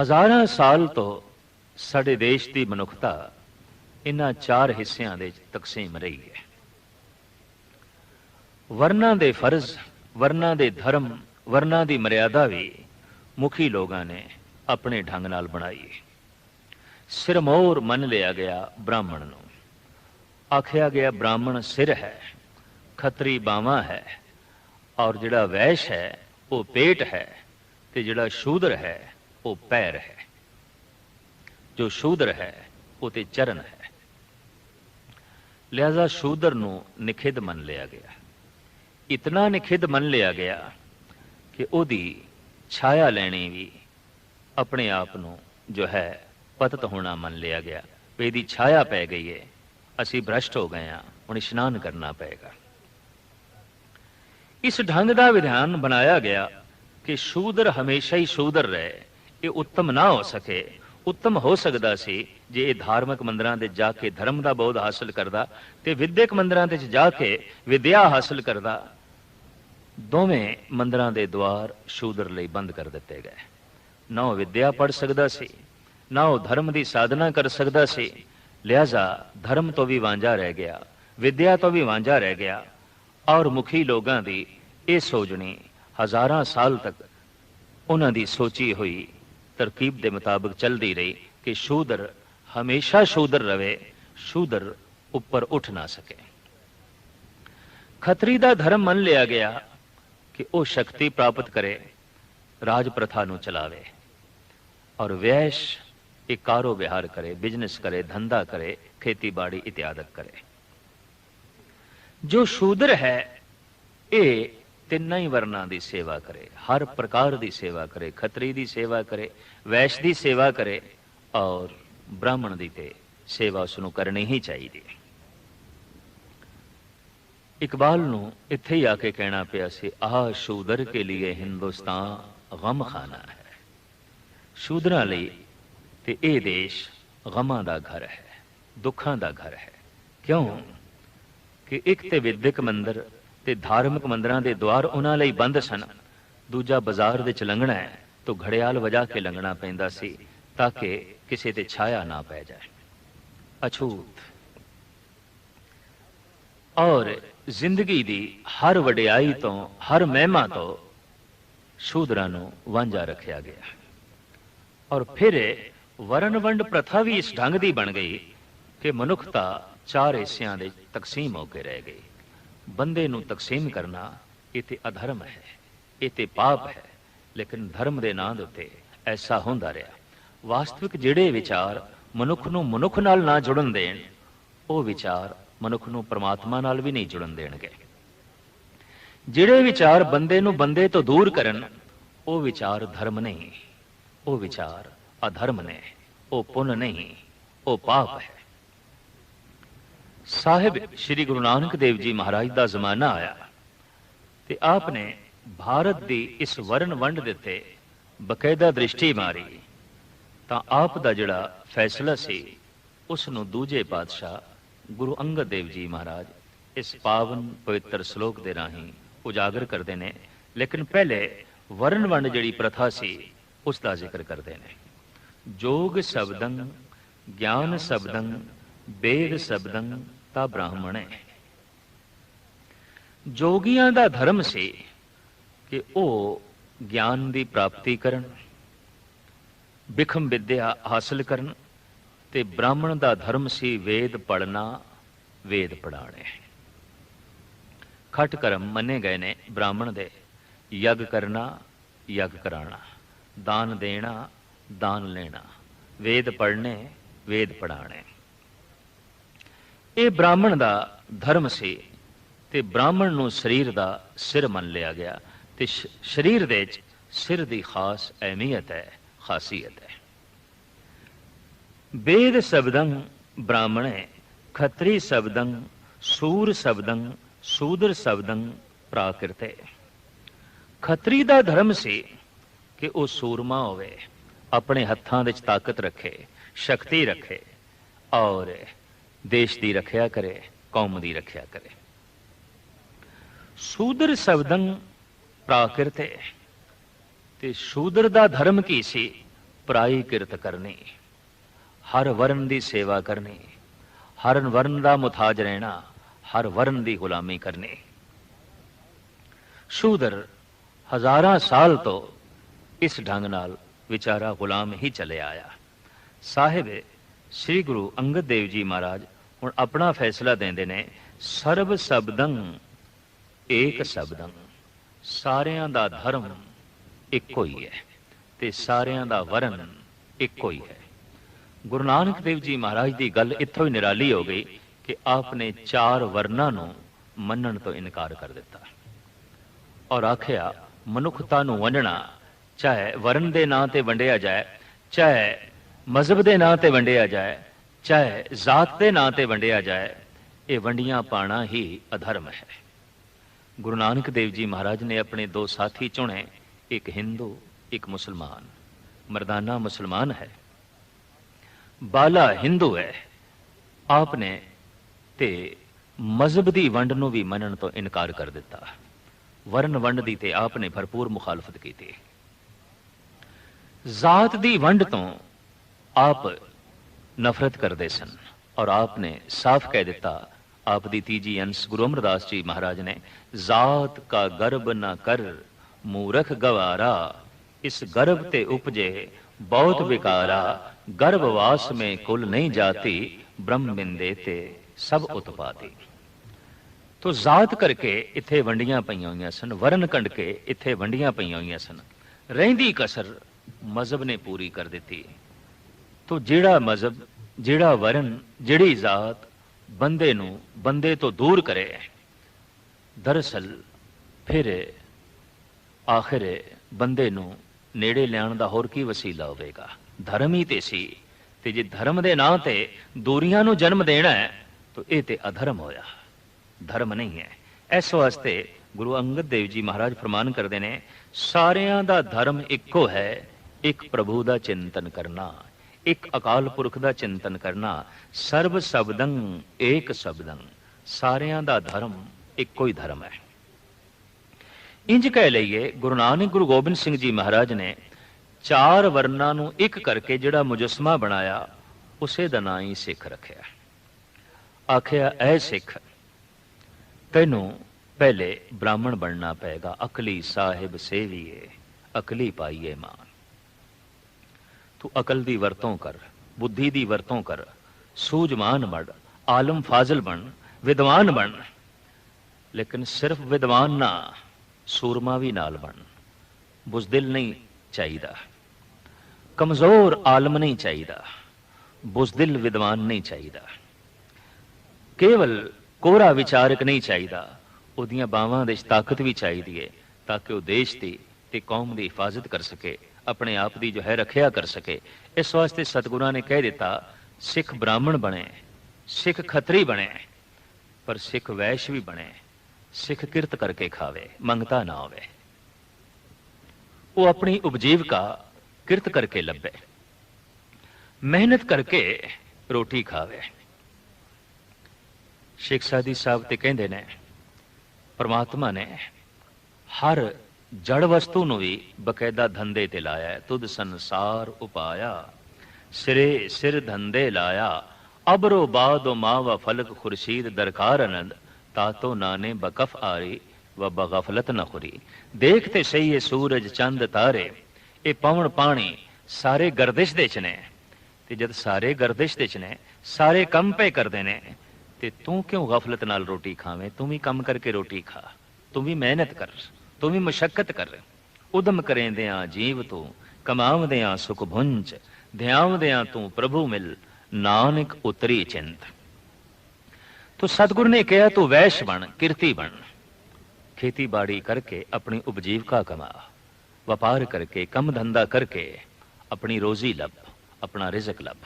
ਹਜ਼ਾਰਾਂ ਸਾਲ ਤੋਂ ਸਾਡੇ ਦੇਸ਼ ਦੀ ਮਨੁੱਖਤਾ ਇਹਨਾਂ ਚਾਰ ਹਿੱਸਿਆਂ ਦੇ ਤਕਸੀਮ ਰਹੀ ਹੈ। ਵਰਨਾਂ ਦੇ ਫਰਜ਼, ਵਰਨਾਂ ਦੇ ਧਰਮ, ਵਰਨਾਂ ਦੀ ਮਰਿਆਦਾ ਵੀ ਮੁਖੀ ਲੋਕਾਂ ਨੇ ਆਪਣੇ ਢੰਗ ਨਾਲ ਬਣਾਈ ਸਿਰਮੌਰ ਮੰਨ ਲਿਆ ਗਿਆ ਬ੍ਰਾਹਮਣ ਨੂੰ। ਆਖਿਆ ਗਿਆ, ਬ੍ਰਾਹਮਣ ਸਿਰ ਹੈ, ਖੱਤਰੀ ਬਾਵਾ ਹੈ ਔਰ ਜਿਹੜਾ ਵੈਸ਼ ਹੈ, ਉਹ ਪੇਟ ਹੈ ਤੇ ਜਿਹੜਾ ਸ਼ੂਦਰ ਹੈ, ਉਹ ਪੈਰ ਹੈ। ਜੋ ਸ਼ੂਦਰ ਹੈ, ਉਹ ਤੇ ਚਰਨ ਹੈ। ਲਿਆਜ਼ਾ ਸ਼ੂਦਰ ਨੂੰ ਨਿਖਿਧ ਮੰਨ ਲਿਆ ਗਿਆ। ਇਤਨਾ ਨਿਖਿਧ ਮੰਨ ਲਿਆ ਗਿਆ ਕਿ ਉਹਦੀ ਛਾਇਆ ਲੈਣੀ ਵੀ ਆਪਣੇ ਆਪ ਨੂੰ ਜੋ ਹੈ ਪਤਤ ਹੋਣਾ ਮੰਨ ਲਿਆ ਗਿਆ। ਵੀ ਇਹਦੀ ਛਾਇਆ ਪੈ ਗਈ ਹੈ ਅਸੀਂ ਭ੍ਰਸ਼ਟ ਹੋ ਗਏ ਹਾਂ ਹੁਣ ਇਸ਼ਨਾਨ ਕਰਨਾ ਪਏਗਾ। ਇਸ ਢੰਗ ਦਾ ਵਿਧਾਨ ਬਣਾਇਆ ਗਿਆ ਕਿ ਸ਼ੂਦਰ ਹਮੇਸ਼ਾ ਹੀ ਸ਼ੂਦਰ ਰਹੇ, ਇਹ ਉੱਤਮ ਨਾ ਹੋ ਸਕੇ। ਉੱਤਮ ਹੋ ਸਕਦਾ ਸੀ ਜੇ ਇਹ ਧਾਰਮਿਕ ਮੰਦਰਾਂ ਦੇ ਜਾ ਕੇ ਧਰਮ ਦਾ ਬੋਧ ਹਾਸਲ ਕਰਦਾ ਤੇ ਵਿਦਿਅਕ ਮੰਦਰਾਂ ਦੇ ਜਾ ਕੇ ਵਿਦਿਆ ਹਾਸਲ ਕਰਦਾ। ਦੋਵੇਂ ਮੰਦਰਾਂ ਦੇ ਦਵਾਰ ਸ਼ੂਦਰ ਲਈ ਬੰਦ ਕਰ ਦਿੱਤੇ ਗਏ। ਨਾ ਉਹ ਵਿਦਿਆ ਪੜ ਸਕਦਾ ਸੀ, ਨਾ ਉਹ ਧਰਮ ਦੀ ਸਾਧਨਾ ਕਰ ਸਕਦਾ ਸੀ। ਲਿਆਜ਼ਾ ਧਰਮ ਤੋਂ ਵੀ ਵਾਂਝਾ ਰਹਿ ਗਿਆ, ਵਿਦਿਆ ਤੋਂ ਵੀ ਵਾਂਝਾ ਰਹਿ ਗਿਆ ਔਰ ਮੁਖੀ ਲੋਕਾਂ ਦੀ ਇਹ ਸੋਚਣੀ ਹਜ਼ਾਰਾਂ ਸਾਲ ਤੱਕ ਉਹਨਾਂ ਦੀ ਸੋਚੀ ਹੋਈ ਤਰਕੀਬ ਦੇ ਮੁਤਾਬਕ ਚੱਲਦੀ ਰਹੀ ਕਿ ਸ਼ੂਦਰ ਹਮੇਸ਼ਾ ਸ਼ੂਦਰ ਰਵੇ, ਸ਼ੂਦਰ ਉੱਪਰ ਉੱਠ ਨਾ ਸਕੇ। ਖੱਤਰੀ ਦਾ ਧਰਮ ਮੰਨ ਲਿਆ ਗਿਆ ਕਿ ਉਹ ਸ਼ਕਤੀ ਪ੍ਰਾਪਤ ਕਰੇ, ਰਾਜ ਪ੍ਰਥਾ ਨੂੰ ਚਲਾਵੇ ਔਰ ਵੈਸ਼ ਇਹ ਕਾਰੋ ਵਿਹਾਰ ਕਰੇ ਬਿਜ਼ਨਸ ਕਰੇ, ਧੰਦਾ ਕਰੇ, ਖੇਤੀਬਾੜੀ ਇਤਿਆਦਕ ਕਰੇ। ਜੋ ਸ਼ੂਦਰ ਹੈ, ਇਹ ਤਿੰਨਾਂ ਹੀ ਵਰਨਾਂ ਦੀ ਸੇਵਾ ਕਰੇ, ਹਰ ਪ੍ਰਕਾਰ ਦੀ ਸੇਵਾ ਕਰੇ, ਖੱਤਰੀ ਦੀ ਸੇਵਾ ਕਰੇ, ਵੈਸ਼ ਦੀ ਸੇਵਾ ਕਰੇ ਔਰ ਬ੍ਰਾਹਮਣ ਦੀ ਤੇ ਸੇਵਾ ਉਸ ਨੂੰ ਕਰਨੀ ਹੀ ਚਾਹੀਦੀ ਹੈ। ਇਕਬਾਲ ਨੂੰ ਇੱਥੇ ਹੀ ਆ ਕੇ ਕਹਿਣਾ ਪਿਆ ਸੀ, ਆਹ ਸ਼ੂਦਰ ਕੇ ਲਈ ਹਿੰਦੁਸਤਾਨ ਗਮ ਖਾਨਾ ਹੈ। ਸ਼ੂਦਰਾਂ ਲਈ ਤੇ ਇਹ ਦੇਸ਼ ਗਮਾਂ ਦਾ ਘਰ ਹੈ, ਦੁੱਖਾਂ ਦਾ ਘਰ ਹੈ। ਕਿਉਂ? ਕਿ ਇੱਕ ਤੇ ਵਿਦਿਅਕ ਮੰਦਰ ਤੇ ਧਾਰਮਿਕ ਮੰਦਰਾਂ ਦੇ ਦੁਆਰ ਉਹਨਾਂ ਲਈ ਬੰਦ ਸਨ। ਦੂਜਾ ਬਾਜ਼ਾਰ ਵਿੱਚ ਲੰਘਣਾ ਹੈ ਤਾਂ ਘੜਿਆਲ ਵਜਾ ਕੇ ਲੰਘਣਾ ਪੈਂਦਾ ਸੀ ਤਾਂ ਕਿ ਕਿਸੇ ਤੇ ਛਾਇਆ ਨਾ ਪੈ ਜਾਏ। ਅਛੂਤ। ਔਰ ਜ਼ਿੰਦਗੀ ਦੀ ਹਰ ਵਡਿਆਈ ਤੋਂ, ਹਰ ਮਹਿਮਾ ਤੋਂ ਸ਼ੂਦਰਾਂ ਨੂੰ ਵਾਂਝਾ ਰੱਖਿਆ ਗਿਆ। ਔਰ ਫਿਰ ਵਰਨ ਵੰਡ ਪ੍ਰਥਾ ਵੀ ਇਸ ਢੰਗ ਦੀ ਬਣ ਗਈ ਕਿ ਮਨੁੱਖਤਾ ਚਾਰ ਹਿੱਸਿਆਂ ਦੇ ਤਕਸੀਮ ਹੋ ਕੇ ਰਹਿ ਗਈ। ਬੰਦੇ ਨੂੰ ਤਕਸੀਮ ਕਰਨਾ ਇਹ ਤੇ ਅਧਰਮ ਹੈ ਇਹ ਤੇ ਪਾਪ ਹੈ, ਲੇਕਿਨ ਧਰਮ ਦੇ ਨਾਂ ਦੇ ਉੱਤੇ ਐਸਾ ਹੁੰਦਾ ਰਿਹਾ। ਵਾਸਤਵਿਕ ਜਿਹੜੇ ਵਿਚਾਰ ਮਨੁੱਖ ਨੂੰ ਮਨੁੱਖ ਨਾਲ ਨਾ ਜੁੜਨ ਦੇਣ, ਉਹ ਵਿਚਾਰ ਮਨੁੱਖ ਨੂੰ ਪ੍ਰਮਾਤਮਾ ਨਾਲ ਵੀ ਨਹੀਂ ਜੁੜਨ ਦੇਣਗੇ। ਜਿਹੜੇ ਵਿਚਾਰ ਬੰਦੇ ਨੂੰ ਬੰਦੇ ਤੋਂ ਦੂਰ ਕਰਨ, ਉਹ ਵਿਚਾਰ ਧਰਮ ਨਹੀਂ, ਉਹ ਵਿਚਾਰ ਅਧਰਮ ਨੇ, ਉਹ ਪੁੰਨ ਨਹੀਂ, ਉਹ ਪਾਪ ਹੈ। ਸਾਹਿਬ, ਸ੍ਰੀ ਗੁਰੂ ਨਾਨਕ ਦੇਵ ਜੀ ਮਹਾਰਾਜ ਦਾ ਜ਼ਮਾਨਾ ਆਇਆ ਤੇ ਆਪ ਨੇ ਭਾਰਤ ਦੀ ਇਸ ਵਰਨ ਵੰਡ ਦੇ ਉੱਤੇ ਬਕਾਇਦਾ ਦ੍ਰਿਸ਼ਟੀ ਮਾਰੀ। ਤਾਂ ਆਪ ਦਾ ਜਿਹੜਾ ਫੈਸਲਾ ਸੀ ਉਸ ਨੂੰ ਦੂਜੇ ਪਾਤਸ਼ਾਹ ਗੁਰੂ ਅੰਗਦ ਦੇਵ ਜੀ ਮਹਾਰਾਜ ਇਸ ਪਾਵਨ ਪਵਿੱਤਰ ਸ਼ਲੋਕ ਦੇ ਰਾਹੀਂ ਉਜਾਗਰ ਕਰਦੇ ਨੇ, ਲੇਕਿਨ ਪਹਿਲੇ ਵਰਨ ਵੰਡ ਜਿਹੜੀ ਪ੍ਰਥਾ ਸੀ ਉਸ ਦਾ ਜ਼ਿਕਰ ਕਰਦੇ ਨੇ। ਜੋਗ ਸ਼ਬਦੰ, ਗਿਆਨ ਸ਼ਬਦੰ, ਵੇਦ ਸ਼ਬਦੰ ਤਾਂ ਬ੍ਰਾਹਮਣ ਹੈ। ਜੋਗੀਆਂ ਦਾ ਧਰਮ ਸੀ ਕਿ ਉਹ ਗਿਆਨ ਦੀ ਪ੍ਰਾਪਤੀ ਕਰਨ, ਵਿਖਮ ਵਿਦਿਆ ਹਾਸਲ ਕਰਨ ਤੇ ਬ੍ਰਾਹਮਣ ਦਾ ਧਰਮ ਸੀ ਵੇਦ ਪੜਨਾ ਵੇਦ ਪੜਾਣੇ ਖਟ ਕਰਮ ਮੰਨੇ ਗਏ ਨੇ ਬ੍ਰਾਹਮਣ ਦੇ, ਯਗ ਕਰਨਾ, ਯਗ ਕਰਾਣਾ ਦਾਨ ਦੇਣਾ, ਦਾਨ ਲੈਣਾ, ਵੇਦ ਪੜਨੇ ਵੇਦ ਪੜਾਣੇ ਇਹ ਬ੍ਰਾਹਮਣ ਦਾ ਧਰਮ ਸੀ ਤੇ ਬ੍ਰਾਹਮਣ ਨੂੰ ਸਰੀਰ ਦਾ ਸਿਰ ਮੰਨ ਲਿਆ ਗਿਆ ਤੇ ਸਰੀਰ ਦੇ ਵਿੱਚ ਸਿਰ ਦੀ ਖਾਸ ਅਹਿਮੀਅਤ ਹੈ, ਖਾਸੀਅਤ ਹੈ। ਵੇਦ ਸ਼ਬਦੰ ਬ੍ਰਾਹਮਣੇ, ਖੱਤਰੀ ਸ਼ਬਦੰ ਸੂਰ ਸ਼ਬਦੰ ਸੂਦਰ ਸ਼ਬਦੰ ਪ੍ਰਾਕਿਰਤੇ। ਖੱਤਰੀ ਦਾ ਧਰਮ ਸੀ ਕਿ ਉਹ ਸੂਰਮਾ ਹੋਵੇ, ਆਪਣੇ ਹੱਥਾਂ ਵਿੱਚ ਤਾਕਤ ਰੱਖੇ, ਸ਼ਕਤੀ ਰੱਖੇ ਔਰ ਦੇਸ਼ ਦੀ ਰੱਖਿਆ ਕਰੇ, ਕੌਮ ਦੀ ਰੱਖਿਆ ਕਰੇ। ਸੂਦਰ ਸ਼ਬਦੰ ਪ੍ਰਾਕਿਰਤੇ, ਤੇ ਸ਼ੂਦਰ ਦਾ ਧਰਮ ਕੀ ਸੀ? ਪਰਾਈ ਕਿਰਤ ਕਰਨੀ, ਹਰ ਵਰਨ ਦੀ ਸੇਵਾ ਕਰਨੀ, ਹਰ ਵਰਨ ਦਾ ਮੁਤਾਜ ਰਹਿਣਾ, ਹਰ ਵਰਨ ਦੀ ਗੁਲਾਮੀ ਕਰਨੀ। ਸ਼ੂਦਰ ਹਜ਼ਾਰਾਂ ਸਾਲ ਤੋਂ ਇਸ ਢੰਗ ਨਾਲ ਵਿਚਾਰਾ ਗੁਲਾਮ ਹੀ ਚਲੇ ਆਇਆ। ਸਾਹਿਬ, ਸ੍ਰੀ ਗੁਰੂ ਅੰਗਦ ਦੇਵ ਜੀ ਮਹਾਰਾਜ ਹੁਣ ਆਪਣਾ ਫੈਸਲਾ ਦਿੰਦੇ ਨੇ, ਸਰਬ ਸ਼ਬਦੰ, ਏਕ ਸ਼ਬਦੰ। ਸਾਰਿਆਂ ਦਾ ਧਰਮ ਇੱਕੋ ਹੀ ਹੈ ਤੇ ਸਾਰਿਆਂ ਦਾ ਵਰਨ ਇੱਕੋ ਹੀ ਹੈ। ਗੁਰੂ ਨਾਨਕ ਦੇਵ ਜੀ ਮਹਾਰਾਜ ਦੀ ਗੱਲ ਇੱਥੋਂ ਹੀ ਨਿਰਾਲੀ ਹੋ ਗਈ ਕਿ ਆਪ ਨੇ ਚਾਰ ਵਰਨਾਂ ਨੂੰ ਮੰਨਣ ਤੋਂ ਇਨਕਾਰ ਕਰ ਦਿੱਤਾ। ਔਰ ਆਖਿਆ, ਮਨੁੱਖਤਾ ਨੂੰ ਵੰਡਣਾ, ਚਾਹੇ ਵਰਨ ਦੇ ਨਾਂ ਤੇ ਵੰਡਿਆ ਜਾਏ, ਚਾਹੇ ਮਜ਼ਹਬ ਦੇ ਨਾਂ ਤੇ ਵੰਡਿਆ ਜਾਏ ਚਾਹੇ ਜ਼ਾਤ ਦੇ ਨਾਂ ਤੇ ਵੰਡਿਆ ਜਾਏ, ਇਹ ਵੰਡੀਆਂ ਪਾਣਾ ਹੀ ਅਧਰਮ ਹੈ। ਗੁਰੂ ਨਾਨਕ ਦੇਵ ਜੀ ਮਹਾਰਾਜ ਨੇ ਆਪਣੇ ਦੋ ਸਾਥੀ ਚੁਣੇ, ਇੱਕ ਹਿੰਦੂ, ਇੱਕ ਮੁਸਲਮਾਨ। ਮਰਦਾਨਾ ਮੁਸਲਮਾਨ ਹੈ। ਬਾਲਾ ਹਿੰਦੂ ਹੈ। ਆਪ ਨੇ ਤੇ ਮਜ਼ਹਬ ਦੀ ਵੰਡ ਨੂੰ ਵੀ ਮੰਨਣ ਤੋਂ ਇਨਕਾਰ ਕਰ ਦਿੱਤਾ। ਵਰਨ ਵੰਡ ਦੀ ਤੇ ਆਪ ਨੇ ਭਰਪੂਰ ਮੁਖਾਲਫਤ ਕੀਤੀ। ਜ਼ਾਤ ਦੀ ਵੰਡ ਤੋਂ ਆਪ ਨਫ਼ਰਤ ਕਰਦੇ ਸਨ ਔਰ ਆਪ ਨੇ ਸਾਫ਼ ਕਹਿ ਦਿੱਤਾ, ਆਪ ਦੀ ਤੀਜੀ ਅੰਸ਼ ਗੁਰੂ ਅਮਰਦਾਸ ਜੀ ਮਹਾਰਾਜ ਨੇ, ਜ਼ਾਤ ਕਾ ਗਰਬ ਨਾ ਕਰ, ਮੂਰਖ ਗਵਾਰਾ, ਇਸ ਗਰਭ ਤੇ ਉਪਜੇ, ਬਹੁਤ ਵਿਕਾਰਾ ਗਰਭਵਾਸ ਮੇ ਕੁਲ ਨਹੀਂ ਜਾਤੀ, ਬ੍ਰਹਮ ਬਿੰਦੇ ਤੇ ਸਭ ਉਤਪਾਤੀ ਤੋ ਜ਼ਾਤ ਕਰਕੇ ਇੱਥੇ ਵੰਡੀਆਂ ਪਈਆਂ ਹੋਈਆਂ ਸਨ, ਵਰਨ ਕੰਡ ਕੇ ਇੱਥੇ ਵੰਡੀਆਂ ਪਈਆਂ ਹੋਈਆਂ ਸਨ। ਰਹਿੰਦੀ ਕਸਰ ਮਜ਼ਹਬ ਨੇ ਪੂਰੀ ਕਰ ਦਿੱਤੀ। ਤੋ ਜਿਹੜਾ ਮਜ਼ਹਬ, ਜਿਹੜਾ ਵਰਨ ਜਿਹੜੀ ਜ਼ਾਤ ਬੰਦੇ ਨੂੰ ਬੰਦੇ ਤੋਂ ਦੂਰ ਕਰੇ, ਦਰਅਸਲ ਫਿਰ ਆਖਿਰ ਬੰਦੇ ਨੂੰ ਨੇੜੇ ਲਿਆਉਣ ਦਾ ਹੋਰ ਕੀ ਵਸੀਲਾ ਹੋਵੇਗਾ? ਧਰਮ ਹੀ ਤੇ ਸੀ, ਤੇ ਜੇ ਧਰਮ ਦੇ ਨਾਂ ਤੇ ਦੂਰੀਆਂ ਨੂੰ ਜਨਮ ਦੇਣਾ ਹੈ, ਤਾਂ ਇਹ ਤੇ ਅਧਰਮ ਹੋਇਆ। ਧਰਮ ਨਹੀਂ ਹੈ। ਇਸ ਵਾਸਤੇ ਗੁਰੂ ਅੰਗਦ ਦੇਵ ਜੀ ਮਹਾਰਾਜ ਫਰਮਾਨ ਕਰਦੇ ਨੇ, ਸਾਰਿਆਂ ਦਾ ਧਰਮ ਇੱਕੋ ਹੈ, ਇੱਕ ਪ੍ਰਭੂ ਦਾ ਚਿੰਤਨ ਕਰਨਾ। ਇੱਕ ਅਕਾਲ ਪੁਰਖ ਦਾ ਚਿੰਤਨ ਕਰਨਾ ਸਰਬ ਸ਼ਬਦੰ, ਏਕ ਸ਼ਬਦੰ। ਸਾਰਿਆਂ ਦਾ ਧਰਮ ਇੱਕੋ ਹੀ ਧਰਮ ਹੈ। ਇੰਜ ਕਹਿ ਲਈਏ, ਗੁਰੂ ਨਾਨਕ ਗੁਰੂ ਗੋਬਿੰਦ ਸਿੰਘ ਜੀ ਮਹਾਰਾਜ ਨੇ ਚਾਰ ਵਰਨਾਂ ਨੂੰ ਇੱਕ ਕਰਕੇ ਜਿਹੜਾ ਮੁਜਸਮਾ ਬਣਾਇਆ, ਉਸੇ ਦਾ ਨਾਂ ਹੀ ਸਿੱਖ ਰੱਖਿਆ। ਆਖਿਆ, ਐ ਸਿੱਖ, ਤੈਨੂੰ ਪਹਿਲੇ ਬ੍ਰਾਹਮਣ ਬਣਨਾ ਪਏਗਾ। ਅਕਲੀ ਸਾਹਿਬ ਸੇਵੀਏ, ਅਕਲੀ ਪਾਈਏ ਮਾਨ ਤੂੰ ਅਕਲ ਦੀ ਵਰਤੋਂ ਕਰ, ਬੁੱਧੀ ਦੀ ਵਰਤੋਂ ਕਰ, ਸੂਝਵਾਨ ਬਣ, ਆਲਮ ਫਾਜ਼ਲ ਬਣ, ਵਿਦਵਾਨ ਬਣ। ਲੇਕਿਨ ਸਿਰਫ ਵਿਦਵਾਨ ਨਾ, ਸੂਰਮਾ ਵੀ ਨਾਲ ਬਣ। ਬੁਜ਼ਦਿਲ ਨਹੀਂ ਚਾਹੀਦਾ। ਕਮਜ਼ੋਰ ਆਲਮ ਨਹੀਂ ਚਾਹੀਦਾ। ਬੁਜ਼ਦਿਲ ਵਿਦਵਾਨ ਨਹੀਂ ਚਾਹੀਦਾ। ਕੇਵਲ ਕੋਰਾ ਵਿਚਾਰਕ ਨਹੀਂ ਚਾਹੀਦਾ। ਉਹਦੀਆਂ ਬਾਹਾਂ ਦੇ ਤਾਕਤ ਵੀ ਚਾਹੀਦੀ ਹੈ ਤਾਂ ਕਿ ਉਹ ਦੇਸ਼ ਦੀ ਤੇ ਕੌਮ ਦੀ ਹਿਫਾਜ਼ਤ ਕਰ ਸਕੇ। ਆਪਣੇ ਆਪ ਦੀ ਜੋ ਹੈ ਰੱਖਿਆ ਕਰ ਸਕੇ। ਇਸ ਵਾਸਤੇ ਸਤਿਗੁਰਾਂ ਨੇ ਕਹਿ ਦਿੱਤਾ, ਸਿੱਖ ਬ੍ਰਾਹਮਣ ਬਣੇ, ਸਿੱਖ ਖੱਤਰੀ ਬਣੇ, ਪਰ ਸਿੱਖ ਵੈਸ਼ ਵੀ ਬਣੇ, ਸਿੱਖ ਕਿਰਤ ਕਰਕੇ ਖਾਵੇ, ਮੰਗਤਾ ਨਾ ਹੋਵੇ। ਉਹ ਆਪਣੀ ਉਪਜੀਵਕਾ ਕਿਰਤ ਕਰਕੇ ਲੱਭੇ, ਮਿਹਨਤ ਕਰਕੇ ਰੋਟੀ ਖਾਵੇ। ਸ਼ੇਖ ਸਾਦੀ ਸਾਹਿਬ ਤੇ ਕਹਿੰਦੇ ਨੇ, ਪਰਮਾਤਮਾ ਨੇ ਹਰ ਜੜ ਵਸਤੂ ਨੂੰ ਵੀ ਬਕਾਇਦਾ ਧੰਦੇ ਤੇ ਲਾਇਆ ਹੈ। ਤੁਧ ਸੰਸਾਰ ਉਪਾਇਆ। ਸਿਰੇ ਸਿਰ ਧੰਦੇ ਲਾਇਆ। ਅਬਰੋ ਬਾਦੋ ਮਾਵਾ ਫਲਕ ਖੁਰਸ਼ੀਦ ਦਰਕਾਰ ਅਨੰਦ ਤਾਤੋ ਨਾਨੇ ਬਕਫ ਆਰੀ ਵ ਬਗਫਲਤ ਨ ਖੁਰੀ। ਦੇਖਤੇ ਸਹੀ ਇਹ ਸੂਰਜ ਚੰਦ ਤਾਰੇ। ਇਹ ਪਵਨ ਪਾਣੀ ਸਾਰੇ ਗਰਦਿਸ਼ ਦੇ ਚ ਨੇ। ਤੇ ਜਦ ਸਾਰੇ ਗਰਦਿਸ਼ ਦੇ ਚ ਨੇ, ਸਾਰੇ ਕੰਮ ਪੇ ਕਰਦੇ ਨੇ। ਤੇ ਤੂੰ ਕਿਉਂ ਗਫਲਤ ਨਾਲ ਰੋਟੀ ਖਾਵੇਂ? ਤੂੰ ਵੀ ਕੰਮ ਕਰਕੇ ਰੋਟੀ ਖਾ। ਤੂੰ ਵੀ ਮਿਹਨਤ ਕਰ। ਤੂੰ ਵੀ ਮੁਸ਼ਕਲ ਕਰ। ਉਦਮ ਕਰੇਂਦਿਆਂ ਜੀਵ ਤੂੰ ਕਮਾਵਦਿਆਂ ਸੁਖ ਭੁੰਜ ਧਿਆਵਦਿਆਂ ਤੂੰ ਪ੍ਰਭੂ ਮਿਲ, ਨਾਨਕ ਉਤਰੀ ਚਿੰਤ। ਤੋ ਸਤਿਗੁਰ ਨੇ ਕਿਹਾ, ਤੂੰ ਵੈਸ਼ ਬਣ, ਕਿਰਤੀ ਬਣ। ਖੇਤੀਬਾੜੀ ਕਰਕੇ ਆਪਣੀ ਉਪਜੀਵਕਾ ਕਮਾ। ਵਪਾਰ ਕਰਕੇ, ਕੰਮ ਧੰਦਾ ਕਰਕੇ ਆਪਣੀ ਰੋਜ਼ੀ ਲੱਭ, ਆਪਣਾ ਰਿਜ਼ਕ ਲੱਭ।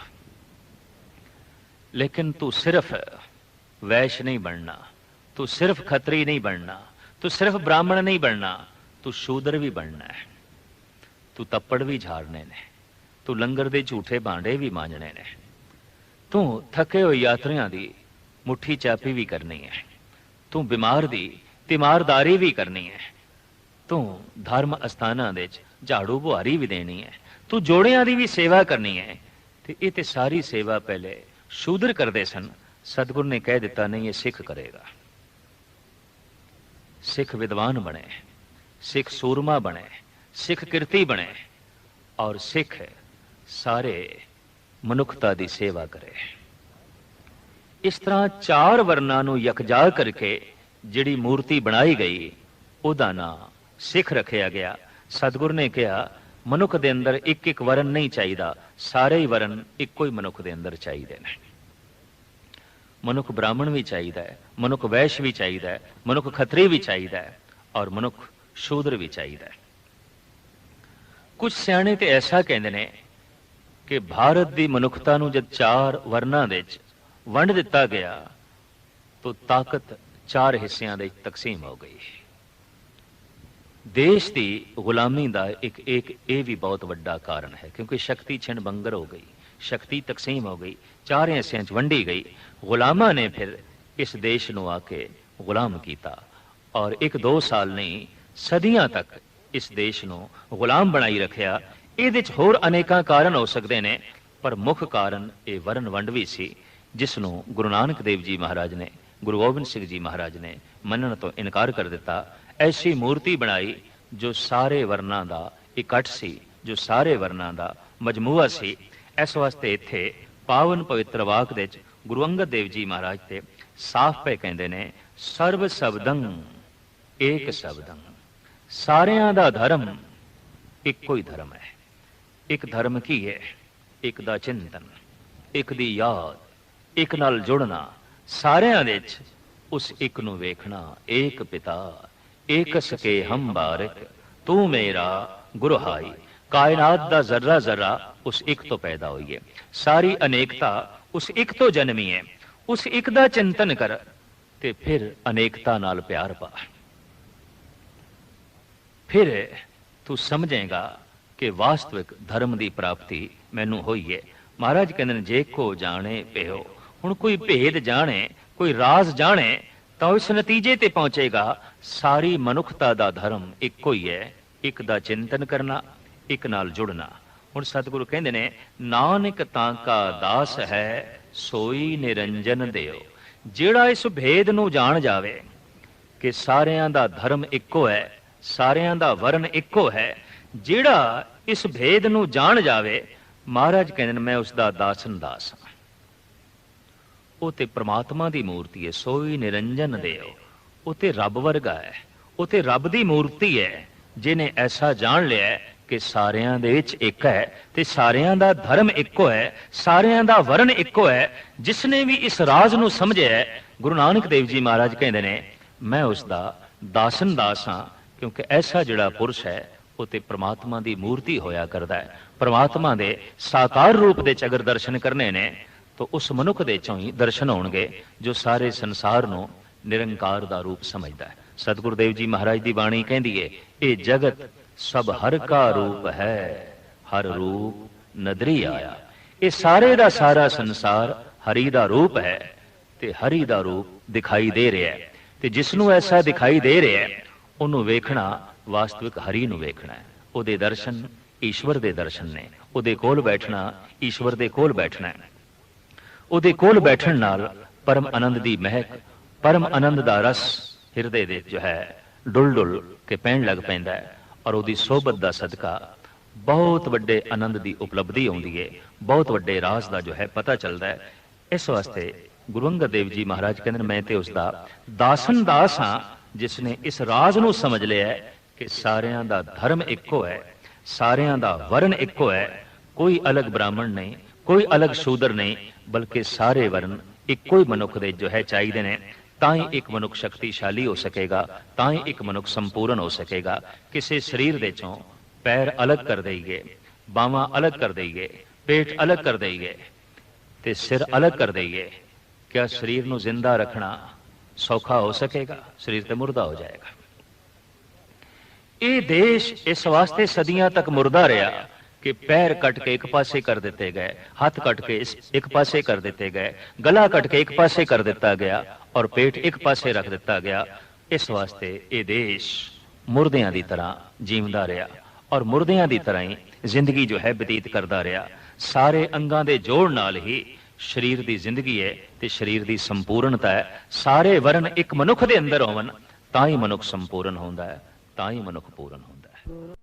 ਲੇਕਿਨ ਤੂੰ ਸਿਰਫ ਵੈਸ਼ ਨਹੀਂ ਬਣਨਾ, ਤੂੰ ਸਿਰਫ ਖਤਰੀ ਨਹੀਂ ਬਣਨਾ। ਤੂੰ ਸਿਰਫ ਬ੍ਰਾਹਮਣ ਨਹੀਂ ਬਣਨਾ ਤੂੰ ਸ਼ੂਦਰ ਵੀ ਬਣਨਾ ਹੈ ਤੂੰ ਤੱਪੜ ਵੀ ਝਾੜਨੇ ਨੇ ਤੂੰ ਲੰਗਰ ਦੇ ਝੂਠੇ ਭਾਂਡੇ ਵੀ ਮਾਂਜਣੇ ਨੇ ਤੂੰ ਥੱਕੇ ਹੋਏ ਯਾਤਰੀਆਂ ਦੀ ਮੁੱਠੀ ਚਾਪੀ ਵੀ ਕਰਨੀ ਹੈ ਤੂੰ ਬਿਮਾਰ ਦੀ ਤਿਮਾਰਦਾਰੀ ਵੀ ਕਰਨੀ ਹੈ ਤੂੰ ਧਰਮ ਅਸਥਾਨਾਂ ਦੇ ਵਿੱਚ ਝਾੜੂ ਬੁਹਾਰੀ ਵੀ ਦੇਣੀ ਹੈ ਤੂੰ ਜੋੜਿਆਂ ਦੀ ਵੀ ਸੇਵਾ ਕਰਨੀ ਹੈ ਤੇ ਇਹ ਤੇ ਸਾਰੀ ਸੇਵਾ ਪਹਿਲੇ ਸ਼ੂਦਰ ਕਰਦੇ ਸਨ ਸਤਿਗੁਰ ਨੇ ਕਹਿ ਦਿੱਤਾ ਨਹੀਂ ਇਹ ਸਿੱਖ ਕਰੇਗਾ ਸਿੱਖ ਵਿਦਵਾਨ ਬਣੇ, ਸਿੱਖ ਸੂਰਮਾ ਬਣੇ, ਸਿੱਖ ਕਿਰਤੀ ਬਣੇ ਔਰ ਸਿੱਖ ਸਾਰੇ ਮਨੁੱਖਤਾ ਦੀ ਸੇਵਾ ਕਰੇ। ਇਸ ਤਰ੍ਹਾਂ ਚਾਰ ਵਰਨਾਂ ਨੂੰ ਯਕਜਾ ਕਰਕੇ ਜਿਹੜੀ ਮੂਰਤੀ ਬਣਾਈ ਗਈ, ਉਹਦਾ ਨਾਂ ਸਿੱਖ ਰੱਖਿਆ ਗਿਆ। ਸਤਿਗੁਰ ਨੇ ਕਿਹਾ, ਮਨੁੱਖ ਦੇ ਅੰਦਰ ਇੱਕ ਇੱਕ ਵਰਨ ਨਹੀਂ ਚਾਹੀਦਾ, ਸਾਰੇ ਹੀ ਵਰਨ ਇੱਕੋ ਹੀ ਮਨੁੱਖ ਦੇ ਅੰਦਰ ਚਾਹੀਦੇ ਨੇ। ਮਨੁੱਖ ਬ੍ਰਾਹਮਣ ਵੀ ਚਾਹੀਦਾ ਹੈ, ਮਨੁੱਖ ਵੈਸ਼ ਵੀ ਚਾਹੀਦਾ ਹੈ, ਮਨੁੱਖ ਖੱਤਰੀ ਵੀ ਚਾਹੀਦਾ ਹੈ ਔਰ ਮਨੁੱਖ ਸ਼ੂਦਰ ਵੀ ਚਾਹੀਦਾ ਹੈ। ਕੁਝ ਸਿਆਣੇ ਤੇ ਐਸਾ ਕਹਿੰਦੇ ਨੇ ਕਿ ਭਾਰਤ ਦੀ ਮਨੁੱਖਤਾ ਨੂੰ ਜਦ ਚਾਰ ਵਰਨਾਂ ਦੇ ਵਿੱਚ ਵੰਡ ਦਿੱਤਾ ਗਿਆ, ਤਾਂ ਤਾਕਤ ਚਾਰ ਹਿੱਸਿਆਂ ਦੇ ਵਿੱਚ ਤਕਸੀਮ ਹੋ ਗਈ। ਦੇਸ਼ ਦੀ ਗੁਲਾਮੀ ਦਾ ਇੱਕ ਇੱਕ ਇਹ ਵੀ ਬਹੁਤ ਵੱਡਾ ਕਾਰਨ ਹੈ, ਕਿਉਂਕਿ ਸ਼ਕਤੀ ਛਿਣ ਬੰਗਰ ਹੋ ਗਈ, ਸ਼ਕਤੀ ਤਕਸੀਮ ਹੋ ਗਈ, ਚਾਰ ਹਿੱਸਿਆਂ 'ਚ ਵੰਡੀ ਗਈ ਗੁਲਾਮਾਂ ਨੇ ਫਿਰ ਇਸ ਦੇਸ਼ ਨੂੰ ਆ ਕੇ ਗੁਲਾਮ ਕੀਤਾ। ਔਰ ਇੱਕ ਦੋ ਸਾਲ ਨਹੀਂ, ਸਦੀਆਂ ਤੱਕ ਇਸ ਦੇਸ਼ ਨੂੰ ਗੁਲਾਮ ਬਣਾਈ ਰੱਖਿਆ। ਇਹਦੇ 'ਚ ਹੋਰ ਅਨੇਕਾਂ ਕਾਰਨ ਹੋ ਸਕਦੇ ਨੇ, ਪਰ ਮੁੱਖ ਕਾਰਨ ਇਹ ਵਰਨ ਵੰਡ ਵੀ ਸੀ, ਜਿਸ ਨੂੰ ਗੁਰੂ ਨਾਨਕ ਦੇਵ ਜੀ ਮਹਾਰਾਜ ਨੇ, ਗੁਰੂ ਗੋਬਿੰਦ ਸਿੰਘ ਜੀ ਮਹਾਰਾਜ ਨੇ ਮੰਨਣ ਤੋਂ ਇਨਕਾਰ ਕਰ ਦਿੱਤਾ। ਐਸੀ ਮੂਰਤੀ ਬਣਾਈ ਜੋ ਸਾਰੇ ਵਰਨਾਂ ਦਾ ਇਕੱਠ ਸੀ, ਜੋ ਸਾਰੇ ਵਰਨਾਂ ਦਾ ਮਜਮੂਆ ਸੀ। ਇਸ ਵਾਸਤੇ ਇੱਥੇ ਪਾਵਨ ਪਵਿੱਤਰ ਵਾਕ ਦੇ ਵਿੱਚ ਗੁਰੂ ਅੰਗਦ ਦੇਵ ਜੀ ਮਹਾਰਾਜ ਤੇ ਸਾਫ਼ ਪਏ ਕਹਿੰਦੇ ਨੇ, ਸਰਬ ਸ਼ਬਦੰ, ਏਕ ਸ਼ਬਦੰ। ਸਾਰਿਆਂ ਦਾ ਧਰਮ ਇੱਕੋ ਹੀ ਧਰਮ ਹੈ। ਇੱਕ ਧਰਮ ਕੀ ਹੈ? ਇੱਕ ਦਾ ਚਿੰਤਨ, ਇੱਕ ਦੀ ਯਾਦ, ਇੱਕ ਨਾਲ ਜੁੜਨਾ। ਸਾਰਿਆਂ ਦੇ ਵਿੱਚ ਉਸ ਇੱਕ ਨੂੰ ਵੇਖਣਾ, ਏਕ ਪਿਤਾ, ਏਕ ਸਕੇ ਹਮ ਬਾਰਕ, ਤੂੰ ਮੇਰਾ ਗੁਰੂ ਹਾਈ। ਕਾਇਨਾਤ ਦਾ ਜ਼ਰਰਾ ਜ਼ਰਰਾ ਉਸ ਇੱਕ ਤੋਂ ਪੈਦਾ ਹੋਈ ਹੈ। ਸਾਰੀ ਅਨੇਕਤਾ ਉਸ ਇੱਕ ਤੋਂ ਜਨਮੀ ਹੈ ਉਸ ਇੱਕ ਦਾ ਚਿੰਤਨ ਕਰ ਤੇ ਫਿਰ ਅਨੇਕਤਾ ਨਾਲ ਪਿਆਰ ਪਾ। ਫਿਰ ਤੂੰ ਸਮਝੇਗਾ ਕਿ ਵਾਸਤਵਿਕ ਧਰਮ ਦੀ ਪ੍ਰਾਪਤੀ ਮੈਨੂੰ ਹੋਈ ਹੈ ਮਹਾਰਾਜ ਕਹਿੰਦੇ ਨੇ, ਜੇ ਕੋ ਜਾਣੇ ਪਿਓ ਹੁਣ ਕੋਈ ਭੇਦ ਜਾਣੇ, ਕੋਈ ਰਾਜ਼ ਜਾਣੇ, ਤਾਂ ਉਹ ਇਸ ਨਤੀਜੇ ਤੇ ਪਹੁੰਚੇਗਾ। ਸਾਰੀ ਮਨੁੱਖਤਾ ਦਾ ਧਰਮ ਇੱਕੋ ਹੀ ਹੈ, ਇੱਕ ਦਾ ਚਿੰਤਨ ਕਰਨਾ, ਇੱਕ ਨਾਲ ਜੁੜਨਾ। ਹੁਣ ਸਤਿਗੁਰੂ ਕਹਿੰਦੇ ਨੇ, ਨਾਨਕ ਤਾਂ ਕਾ ਦਾਸ ਹੈ, ਸੋਈ ਨਿਰੰਜਨ ਦਿਓ। ਜਿਹੜਾ ਇਸ ਭੇਦ ਨੂੰ ਜਾਣ ਜਾਵੇ ਕਿ ਸਾਰਿਆਂ ਦਾ ਧਰਮ ਇੱਕੋ ਹੈ, ਸਾਰਿਆਂ ਦਾ ਵਰਨ ਇੱਕੋ ਹੈ, ਜਿਹੜਾ ਇਸ ਭੇਦ ਨੂੰ ਜਾਣ ਜਾਵੇ, ਮਹਾਰਾਜ ਕਹਿੰਦੇ ਨੇ, ਮੈਂ ਉਸ ਦਾ ਦਾਸਨ ਦਾਸ ਹਾਂ। ਉਹ ਤੇ ਪ੍ਰਮਾਤਮਾ ਦੀ ਮੂਰਤੀ ਹੈ, ਸੋਈ ਨਿਰੰਜਨ ਦੇਓ। ਉਹ ਤੇ ਰੱਬ ਵਰਗਾ ਹੈ, ਉਹ ਤੇ ਰੱਬ ਦੀ ਮੂਰਤੀ ਹੈ ਜਿਨੇ ਐਸਾ ਜਾਣ ਲਿਆ ਕਿ ਸਾਰਿਆਂ ਦੇ ਵਿੱਚ ਇੱਕ ਹੈ ਤੇ ਸਾਰਿਆਂ ਦਾ ਧਰਮ ਇੱਕੋ ਹੈ, ਸਾਰਿਆਂ ਦਾ ਵਰਨ ਇੱਕੋ ਹੈ ਜਿਸ ਨੇ ਵੀ ਇਸ ਰਾਜ਼ ਨੂੰ ਸਮਝਿਆ ਗੁਰੂ ਨਾਨਕ ਦੇਵ ਜੀ ਮਹਾਰਾਜ ਕਹਿੰਦੇ ਨੇ, ਮੈਂ ਉਸ ਦਾ ਦਾਸਨ ਦਾਸ ਹਾਂ, ਕਿਉਂਕਿ ਐਸਾ ਜਿਹੜਾ ਪੁਰਸ਼ ਹੈ, ਉਹ ਤੇ ਪ੍ਰਮਾਤਮਾ ਦੀ ਮੂਰਤੀ ਹੋਇਆ ਕਰਦਾ ਹੈ। ਪ੍ਰਮਾਤਮਾ ਦੇ ਸਾਕਾਰ ਰੂਪ ਦੇ ਚ ਅਗਰ ਦਰਸ਼ਨ ਕਰਨੇ ਨੇ, ਤਾਂ ਉਸ ਮਨੁੱਖ ਦੇ ਚੋਂ ਹੀ ਦਰਸ਼ਨ ਹੋਣਗੇ, ਜੋ ਸਾਰੇ ਸੰਸਾਰ ਨੂੰ ਨਿਰੰਕਾਰ ਦਾ ਰੂਪ ਸਮਝਦਾ ਹੈ। ਸਤਿਗੁਰੂ ਦੇਵ ਜੀ ਮਹਾਰਾਜ ਦੀ ਬਾਣੀ ਕਹਿੰਦੀ ਏ, ਇਹ ਜਗਤ ਸਭ ਹਰ ਕਾ ਰੂਪ ਹੈ, ਹਰ ਰੂਪ ਨਦਰੀ ਆਇਆ। ਇਹ ਸਾਰੇ ਦਾ ਸਾਰਾ ਸੰਸਾਰ ਹਰੀ ਦਾ ਰੂਪ ਹੈ ਤੇ ਹਰੀ ਦਾ ਰੂਪ ਦਿਖਾਈ ਦੇ ਰਿਹਾ ਹੈ। ਤੇ ਜਿਸ ਨੂੰ ਐਸਾ ਦਿਖਾਈ ਦੇ ਰਿਹਾ ਹੈ, ਉਹਨੂੰ ਵੇਖਣਾ ਵਾਸਤਵਿਕ ਹਰੀ ਨੂੰ ਵੇਖਣਾ ਹੈ। ਉਹਦੇ ਦਰਸ਼ਨ ਈਸ਼ਵਰ ਦੇ ਦਰਸ਼ਨ ਨੇ, ਉਹਦੇ ਕੋਲ ਬੈਠਣਾ ਈਸ਼ਵਰ ਦੇ ਕੋਲ ਬੈਠਣਾ ਹੈ। ਉਹਦੇ ਕੋਲ ਬੈਠਣ ਨਾਲ ਪਰਮ ਆਨੰਦ ਦੀ ਮਹਿਕ, ਪਰਮ ਆਨੰਦ ਦਾ ਰਸ ਹਿਰਦੇ ਦੇ ਜੋ ਹੈ ਡੁੱਲ ਡੁੱਲ ਕੇ ਪੈਣ ਲੱਗ ਪੈਂਦਾ ਹੈ। ਔਰ ਉਹਦੀ ਸੋਭਤ ਦਾ ਸਦਕਾ ਬਹੁਤ ਵੱਡੇ ਆਨੰਦ ਦੀ ਉਪਲਬਧੀ ਆਉਂਦੀ ਹੈ ਬਹੁਤ ਵੱਡੇ ਰਾਜ਼ ਦਾ ਜੋ ਹੈ ਪਤਾ ਚੱਲਦਾ ਹੈ। ਇਸ ਵਾਸਤੇ ਗੁਰੂ ਅੰਗਦ ਦੇਵ ਜੀ ਮਹਾਰਾਜ ਕਹਿੰਦੇ ਮੈਂ ਤੇ ਉਸ ਦਾ ਦਾਸਨ ਦਾਸ ਹਾਂ ਜਿਸ ਨੇ ਇਸ ਰਾਜ਼ ਨੂੰ ਸਮਝ ਲਿਆ ਕਿ ਸਾਰਿਆਂ ਦਾ ਧਰਮ ਇੱਕੋ ਹੈ, ਸਾਰਿਆਂ ਦਾ ਵਰਨ ਇੱਕੋ ਹੈ। ਕੋਈ ਅਲੱਗ ਬ੍ਰਾਹਮਣ ਨਹੀਂ, ਕੋਈ ਅਲੱਗ ਸ਼ੂਦਰ ਨਹੀਂ, ਬਲਕਿ ਸਾਰੇ ਵਰਨ ਇੱਕੋ ਹੀ ਮਨੁੱਖ ਦੇ ਜੋ ਹੈ ਚਾਹੀਦੇ ਨੇ। ਤਾਂ ਹੀ ਇੱਕ ਮਨੁੱਖ ਸ਼ਕਤੀਸ਼ਾਲੀ ਹੋ ਸਕੇਗਾ, ਤਾਂ ਹੀ ਇੱਕ ਮਨੁੱਖ ਸੰਪੂਰਨ ਹੋ ਸਕੇਗਾ। ਕਿਸੇ ਸਰੀਰ ਦੇ ਚੋਂ ਪੈਰ ਅਲੱਗ ਕਰ ਦੇਈਏ, ਬਾਹਾਂ ਅਲੱਗ ਕਰ ਦੇਈਏ, ਪੇਟ ਅਲੱਗ ਕਰ ਦੇਈਏ ਤੇ ਸਿਰ ਅਲੱਗ ਕਰ ਦੇਈਏ, ਕਿਆ ਸਰੀਰ ਨੂੰ ਜ਼ਿੰਦਾ ਰੱਖਣਾ ਸੌਖਾ ਹੋ ਸਕੇਗਾ? ਸਰੀਰ ਤੇ ਮੁਰਦਾ ਹੋ ਜਾਏਗਾ। ਇਹ ਦੇਸ਼ ਇਸ ਵਾਸਤੇ ਸਦੀਆਂ ਤੱਕ ਮੁਰਦਾ ਰਿਹਾ ਕਿ ਪੈਰ ਕੱਟ ਕੇ ਇੱਕ ਪਾਸੇ ਕਰ ਦਿੱਤੇ ਗਏ, ਹੱਥ ਕੱਟ ਕੇ ਇੱਕ ਪਾਸੇ ਕਰ ਦਿੱਤੇ ਗਏ, ਗਲਾ ਕੱਟ ਕੇ ਇੱਕ ਪਾਸੇ ਕਰ ਦਿੱਤਾ ਗਿਆ। ਔਰ ਪੇਟ ਇੱਕ ਪਾਸੇ ਰੱਖ ਦਿੱਤਾ ਗਿਆ। ਇਸ ਵਾਸਤੇ ਇਹ ਦੇਸ਼ ਮੁਰਦਿਆਂ ਦੀ ਤਰ੍ਹਾਂ ਜੀਵਦਾ ਰਿਹਾ ਔਰ ਮੁਰਦਿਆਂ ਦੀ ਤਰ੍ਹਾਂ ਹੀ ਜ਼ਿੰਦਗੀ ਜੋ ਹੈ ਬਤੀਤ ਕਰਦਾ ਰਿਹਾ। ਸਾਰੇ ਅੰਗਾਂ ਦੇ ਜੋੜ ਨਾਲ ਹੀ ਸਰੀਰ ਦੀ ਜ਼ਿੰਦਗੀ ਹੈ ਤੇ ਸਰੀਰ ਦੀ ਸੰਪੂਰਨਤਾ ਹੈ। ਸਾਰੇ ਵਰਨ ਇੱਕ ਮਨੁੱਖ ਦੇ ਅੰਦਰ ਹੋਵਨ ਤਾਂ ਹੀ ਮਨੁੱਖ ਸੰਪੂਰਨ ਹੁੰਦਾ ਹੈ, ਤਾਂ ਹੀ ਮਨੁੱਖ ਪੂਰਨ ਹੁੰਦਾ ਹੈ।